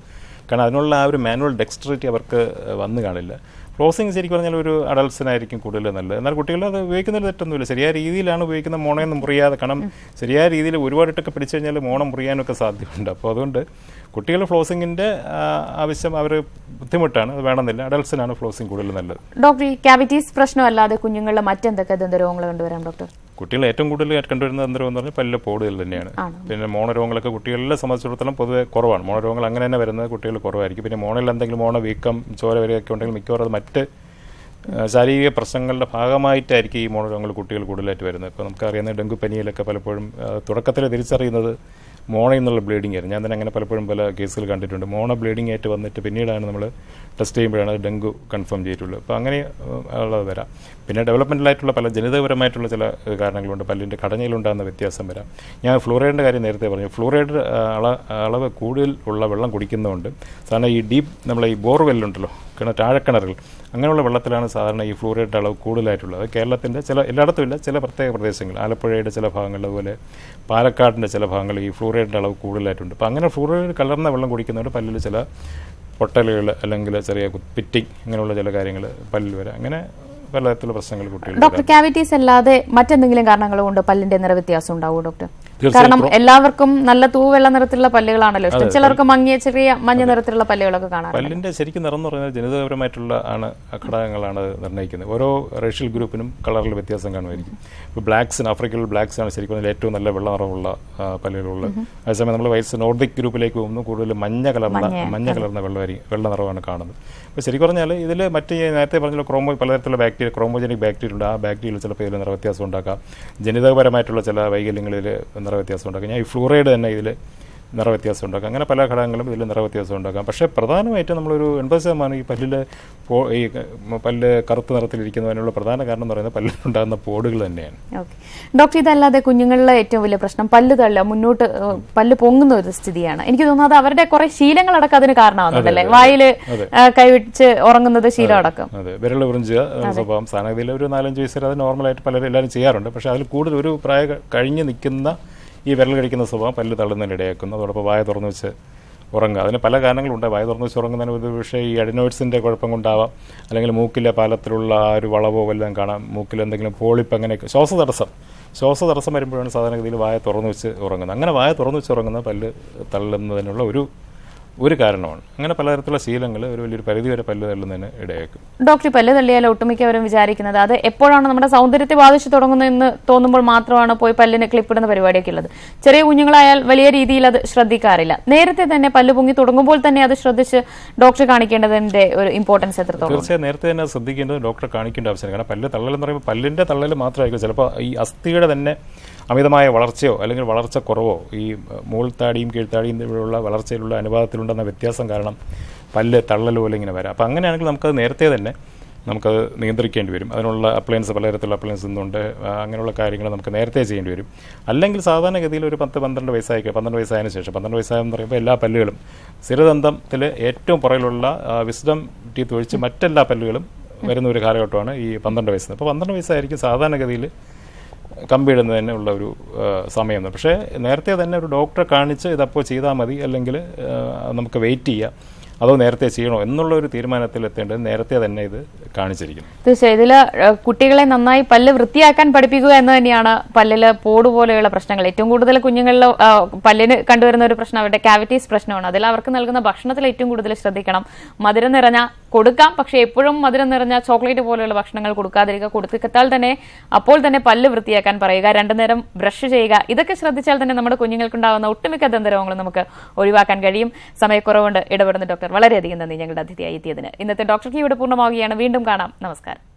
B: കാരണം അതിനുള്ള ആ ഒരു മാനുവൽ ഡെക്സ്ട്രിറ്റി അവർക്ക് വന്നു കാണില്ല. ഫ്ലോസിങ് ശരിക്കും പറഞ്ഞാൽ ഒരു അഡൽസിനായിരിക്കും കൂടുതൽ നല്ലത്. എന്നാൽ കുട്ടികൾ അത് ഉപയോഗിക്കുന്നതിൽ തെറ്റൊന്നുമില്ല. ശരിയായ രീതിയിലാണ് ഉപയോഗിക്കുന്ന മോണയൊന്നും മുറിയാതെ കാരണം ശരിയായ രീതിയിൽ ഒരുപാടിട്ടൊക്കെ പിടിച്ചു കഴിഞ്ഞാൽ മോണം മുറിയാനൊക്കെ സാധ്യതയുണ്ട്. അപ്പോൾ അതുകൊണ്ട് കുട്ടികൾ ഫ്ലോസിങ്ങിന്റെ ആവശ്യം അവർ ബുദ്ധിമുട്ടാണ്. അത് വേണമെന്നില്ല. അഡൽസിനാണ് ഫ്ലോസിങ് കൂടുതൽ നല്ലത്.
A: ഡോക്ടർ ഈ ക്യാവിറ്റീസ് പ്രശ്നമല്ലാതെ കുഞ്ഞുങ്ങളുടെ മറ്റെന്തൊക്കെ ദന്തരോഗങ്ങൾ കണ്ടുവരാം ഡോക്ടർ?
B: കുട്ടികൾ ഏറ്റവും കൂടുതൽ കണ്ടുവരുന്ന തന്ത്രം എന്ന് പറഞ്ഞാൽ പല്ല് പോടുകൾ തന്നെയാണ്? പിന്നെ മോണരോഗങ്ങളൊക്കെ കുട്ടികളെ സംബന്ധിച്ചിടത്തോളം പൊതുവെ കുറവാണ്. മോണരോഗങ്ങൾ അങ്ങനെ തന്നെ വരുന്നത് കുട്ടികൾ കുറവായിരിക്കും. പിന്നെ മോണയിൽ എന്തെങ്കിലും മോണ വീക്കം ചോര വരികയൊക്കെ ഉണ്ടെങ്കിൽ മിക്കവാറും അത് മറ്റ് ശാരീരിക പ്രശ്നങ്ങളുടെ ഭാഗമായിട്ടായിരിക്കും ഈ മോണരോഗങ്ങൾ കുട്ടികൾ കൂടുതലായിട്ട് വരുന്നത്. ഇപ്പോൾ നമുക്കറിയുന്ന ഡെങ്കു പനിയിലൊക്കെ പലപ്പോഴും തുടക്കത്തിൽ തിരിച്ചറിയുന്നത് മോണയിൽ നിന്നുള്ള ബ്ലീഡിംഗ് ആയിരുന്നു. ഞാൻ തന്നെ അങ്ങനെ പലപ്പോഴും പല കേസുകൾ കണ്ടിട്ടുണ്ട്. മോണ ബ്ലീഡിംഗ് ആയിട്ട് വന്നിട്ട് പിന്നീടാണ് നമ്മൾ ടെസ്റ്റ് ചെയ്യുമ്പോഴാണ് ഡെങ്കു കൺഫേം ചെയ്തിട്ടുള്ളത്. അപ്പോൾ അങ്ങനെ ഉള്ളത് വരാം. പിന്നെ ഡെവലപ്മെന്റലായിട്ടുള്ള പല ജനിതകപരമായിട്ടുള്ള ചില കാരണങ്ങളുണ്ട്. പല്ലിന്റെ ഘടനയിലുണ്ടാകുന്ന വ്യത്യാസം വരാം. ഞാൻ ഫ്ലൂറൈഡിന്റെ കാര്യം നേരത്തെ പറഞ്ഞു. ഫ്ലൂറൈഡ് അള അളവ് കൂടുതൽ ഉള്ള വെള്ളം കുടിക്കുന്നതുകൊണ്ട് സാധാരണ ഈ ഡീപ്പ് നമ്മളെ ഈ ബോർവെല്ലുണ്ടല്ലോ കിണ താഴെക്കിണറുകൾ അങ്ങനെയുള്ള വെള്ളത്തിലാണ് സാധാരണ ഈ ഫ്ലൂറൈഡ് അളവ് കൂടുതലായിട്ടുള്ളത്. കേരളത്തിന്റെ ചില എല്ലായിടത്തും ഇല്ല ചില പ്രത്യേക പ്രദേശങ്ങൾ ആലപ്പുഴയുടെ ചില ഭാഗങ്ങൾ അതുപോലെ പാലക്കാടിന്റെ ചില ഭാഗങ്ങളിൽ ഈ ഫ്ലൂറൈഡിന്റെ അളവ് കൂടുതലായിട്ടുണ്ട്. അപ്പോൾ അങ്ങനെ ഫ്ലൂറൈഡ് കലർന്ന വെള്ളം കുടിക്കുന്നതുകൊണ്ട് പല്ലിൽ ചില പൊട്ടലുകൾ അല്ലെങ്കിൽ ചെറിയ പിറ്റിങ് ഇങ്ങനെയുള്ള ചില കാര്യങ്ങൾ പല്ലിൽ വരാം. അങ്ങനെ പലതരത്തിലുള്ള പ്രശ്നങ്ങൾ കുട്ടികൾ
A: ഡോക്ടർ ക്യാവിറ്റീസ് അല്ലാതെ മറ്റെന്തെങ്കിലും കാരണങ്ങൾ കൊണ്ട് പല്ലിന്റെ നിറവ്യത്യാസം ഉണ്ടാവുമോ ഡോക്ടർ. കാരണം എല്ലാവർക്കും നല്ല തൂവെള്ള നിറത്തിലുള്ള പല്ലുകളാണല്ലോ ഇഷ്ടം. ചിലർക്ക് മങ്ങിയ ചെറിയ മഞ്ഞ നിറത്തിലുള്ള പല്ലുകളൊക്കെ കാണാം
B: പല്ലിന്റെ ശരിക്കും നിറം എന്ന് പറഞ്ഞാൽ ജനിതകപരമായിട്ടുള്ള ആണ് ഘടകങ്ങളാണ് നിർണയിക്കുന്നത്. ഓരോ റേഷ്യൽ ഗ്രൂപ്പിനും കളറിൽ വ്യത്യാസം കാണുമായിരിക്കും. ഇപ്പോൾ ബ്ലാക്സിന് ആഫ്രിക്കയിൽ ബ്ലാക്സ് ആണ് ശരിക്കും ഏറ്റവും നല്ല വെള്ള നിറമുള്ള പല്ലുകളുള്ളത് അതേസമയം നമ്മൾ വയസ്സ് നോർഡിക് ഗ്രൂപ്പിലേക്ക് പോകുമ്പോൾ കൂടുതൽ മഞ്ഞ കലർന്ന മഞ്ഞ കലർന്ന വെള്ളമായിരിക്കും വെള്ള നിറമാണ് കാണുന്നത്. അപ്പോൾ ശരിക്കും പറഞ്ഞാൽ ഇതിൽ മറ്റ് നേരത്തെ പറഞ്ഞ ക്രോമോ പലതരത്തിലുള്ള ബാക്ടീരിയ ക്രോമോജനിക് ബാക്ടീരിയ ഉണ്ട്. ആ ബാക്ടീരിയയിൽ ചിലപ്പോൾ ഇതിൽ നിറവ്യത്യാസം ഉണ്ടാക്കാം. ജനിതകപരമായിട്ടുള്ള ചില വൈകല്യങ്ങളിൽ നിറവ്യത്യാസം ഉണ്ടാക്കാം. ഞാൻ ഈ ഫ്ലൂറൈഡ് തന്നെ ഇതിൽ നിറവ്യത്യാസം ഉണ്ടാക്കാം. അങ്ങനെ പല ഘടകങ്ങളും ഇതിൽ നിറവ്യത്യാസം ഉണ്ടാക്കാം. പക്ഷേ പ്രധാനമായിട്ടും നമ്മളൊരു എൺപത് ശതമാനം ഈ പല്ലിൽ പോ ഈ പല്ല് കറുത്ത നിറത്തിലിരിക്കുന്നതിനുള്ള പ്രധാന കാരണം എന്ന് പറയുന്നത് പല്ലിലുണ്ടാകുന്ന പോടുകൾ തന്നെയാണ്.
A: ഓക്കെ. ഡോക്ടർ ഇതല്ലാതെ കുഞ്ഞുങ്ങളിലെ ഏറ്റവും വലിയ പ്രശ്നം പല്ല് തള്ള മുന്നോട്ട് പല്ല് പൊങ്ങുന്ന ഒരു സ്ഥിതിയാണ്. എനിക്ക് തോന്നുന്നത് അവരുടെ കുറെ ശീലങ്ങളടക്കം അതിന് കാരണമാകുന്നുണ്ടല്ലേ വായിൽ കൈവച്ച് ഉറങ്ങുന്നത് ശീലം അടക്കം.
B: അതെ. വിരൽ ഉറിഞ്ചുക സ്വഭാവം. സാധാരണഗതിയിൽ ഒരു നാലഞ്ച് വയസ്സിൽ അത് നോർമലായിട്ട് പലരും എല്ലാവരും ചെയ്യാറുണ്ട്. പക്ഷേ അതിൽ കൂടുതൽ ഒരു പ്രായ കഴിഞ്ഞ് നിൽക്കുന്ന ഈ വിരൽ കഴിക്കുന്ന സ്വഭാവം പല്ല് തള്ളുന്നതിന് ഇടയാക്കുന്നു. അതോടൊപ്പം വായ തുറന്നു വെച്ച് ഉറങ്ങുക. അതിന് പല കാരണങ്ങളുണ്ട്. വായ തുറന്നു വെച്ച് ഉറങ്ങുന്നതിന് ഒരു പക്ഷേ ഈ അഡിനോയിഡ്സിന്റെ കുഴപ്പം കൊണ്ടാവാം. അല്ലെങ്കിൽ മൂക്കിലെ പാലത്തിലുള്ള ആ ഒരു വളവോ വല്ലതും കാണാം. മൂക്കിൽ എന്തെങ്കിലും പോളിപ്പ് അങ്ങനെയൊക്കെ ശ്വാസ തടസ്സം. ശ്വാസ തടസ്സം വരുമ്പോഴാണ് സാധാരണഗതിയിൽ വായ തുറന്നു വെച്ച് ഉറങ്ങുന്നത്. അങ്ങനെ വായ തുറന്നു വെച്ച് ഉറങ്ങുന്ന പല്ല് തള്ളുന്നതിനുള്ള ഒരു ഒരു കാരണമാണ്. അങ്ങനെ പലതരത്തിലുള്ള ശീലങ്ങൾ ഒരു വലിയൊരു പരിധിവരെ പല്ല് തള്ളുന്നതിന് ഇടയാക്കും.
A: ഡോക്ടർ പല്ല് തള്ളിയാൽ ഒട്ടുമിക്കവരും വിചാരിക്കുന്നത് അത് എപ്പോഴാണ് നമ്മുടെ സൗന്ദര്യത്തെ ബാധിച്ചു തുടങ്ങുന്നതെന്ന് തോന്നുമ്പോൾ മാത്രമാണ് പോയി പല്ലിന് ക്ലിപ്പിടുന്ന പരിപാടിയൊക്കെ ഉള്ളത്. ചെറിയ കുഞ്ഞുങ്ങളായാൽ വലിയ രീതിയിൽ അത് ശ്രദ്ധിക്കാറില്ല. നേരത്തെ തന്നെ പല്ല് പൊങ്ങി തുടങ്ങുമ്പോൾ തന്നെ അത് ശ്രദ്ധിച്ച് ഡോക്ടറെ കാണിക്കേണ്ടതിന്റെ ഒരു ഇമ്പോർട്ടൻസ് എത്രത്തോളം?
B: തീർച്ചയായും നേരത്തെ തന്നെ ശ്രദ്ധിക്കേണ്ടത് ഡോക്ടറെ കാണിക്കേണ്ട ആവശ്യമാണ്. കാരണം പല്ല് തള്ളൽ എന്ന് പറയുമ്പോൾ പല്ലിന്റെ തള്ളൽ മാത്രമായിരിക്കും. ചിലപ്പോൾ ഈ അസ്ഥിയുടെ തന്നെ അമിതമായ വളർച്ചയോ അല്ലെങ്കിൽ വളർച്ച കുറവോ ഈ മുകൾത്താടിയും കീഴ്ത്താടിയും തമ്മിലുള്ള വളർച്ചയിലുള്ള അനുപാതത്തിലുണ്ടെന്ന വ്യത്യാസം കാരണം പല്ല് തള്ളൽ പോലെ ഇങ്ങനെ വരാം. അപ്പോൾ അങ്ങനെയാണെങ്കിൽ നമുക്കത് നേരത്തെ തന്നെ നമുക്കത് നിയന്ത്രിക്കേണ്ടി വരും. അതിനുള്ള അപ്ലയൻസ് പലതരത്തിലുള്ള അപ്ലയൻസ് ഇന്നുണ്ട്. അങ്ങനെയുള്ള കാര്യങ്ങൾ നമുക്ക് നേരത്തെ ചെയ്യേണ്ടി വരും. അല്ലെങ്കിൽ സാധാരണഗതിയിൽ ഒരു പത്ത് പന്ത്രണ്ട് വയസ്സായി പന്ത്രണ്ട് വയസ്സായതിനു ശേഷം പന്ത്രണ്ട് വയസ്സായെന്ന് പറയുമ്പോൾ എല്ലാ പല്ലുകളും സ്ഥിരദന്തത്തിൽ ഏറ്റവും പുറകിലുള്ള വിസ്ഡം ടീത്ത് ഒഴിച്ച് മറ്റെല്ലാ പല്ലുകളും വരുന്ന ഒരു കാലഘട്ടമാണ് ഈ പന്ത്രണ്ട് വയസ്സ്. അപ്പോൾ പന്ത്രണ്ട് വയസ്സായിരിക്കും സാധാരണഗതിയിൽ കമ്പിടുന്നതിന് ഉള്ള ഒരു സമയമാണ് സമയം പക്ഷേ നേരത്തെ തന്നെ ഒരു ഡോക്ടറെ കാണിച്ച് ഇതപ്പോൾ ചെയ്താൽ മതി അല്ലെങ്കിൽ നമുക്ക് വെയിറ്റ് ചെയ്യാം. അതോ നേരത്തെ ചെയ്യണോ എന്നുള്ള ഒരു തീരുമാനത്തിൽ എത്തേണ്ടത് നേരത്തെ തന്നെ ഇത് കാണിച്ചിരിക്കുന്നു.
A: തീർച്ചയായും. ഇതിൽ കുട്ടികളെ നന്നായി പല്ല് വൃത്തിയാക്കാൻ പഠിപ്പിക്കുക എന്ന് തന്നെയാണ് പല്ലിൽ പോട് പോലെയുള്ള പ്രശ്നങ്ങൾ. ഏറ്റവും കൂടുതൽ കുഞ്ഞുങ്ങളിൽ പല്ലിന് കണ്ടുവരുന്ന ഒരു പ്രശ്നം അവരുടെ കാവിറ്റീസ് പ്രശ്നമാണ്. അതിൽ അവർക്ക് നൽകുന്ന ഭക്ഷണത്തിൽ ഏറ്റവും കൂടുതൽ ശ്രദ്ധിക്കണം. മധുരം നിറഞ്ഞ കൊടുക്കാം പക്ഷെ എപ്പോഴും മധുരം നിറഞ്ഞ ചോക്ലേറ്റ് പോലെയുള്ള ഭക്ഷണങ്ങൾ കൊടുക്കാതിരിക്കുക കൊടുത്തിക്കത്താൽ തന്നെ അപ്പോൾ തന്നെ പല്ല് വൃത്തിയാക്കാൻ പറയുക രണ്ടു നേരം ബ്രഷ് ചെയ്യുക ഇതൊക്കെ ശ്രദ്ധിച്ചാൽ തന്നെ നമ്മുടെ കുഞ്ഞുങ്ങൾക്കുണ്ടാകുന്ന ഒട്ടുമിക്ക ദന്തരോഗങ്ങൾ നമുക്ക് ഒഴിവാക്കാൻ കഴിയും. സമയക്കുറവുണ്ട്. ഇടപെടുന്ന ഡോക്ടർ വളരെയധികം നന്ദി ഞങ്ങളുടെ അതിഥിയായി എത്തിയതിന്. ഇന്നത്തെ ഡോക്ടർ കീ ഇവിടെ പൂർണമാവുകയാണ്. വീണ്ടും കാണാം. നമസ്കാരം.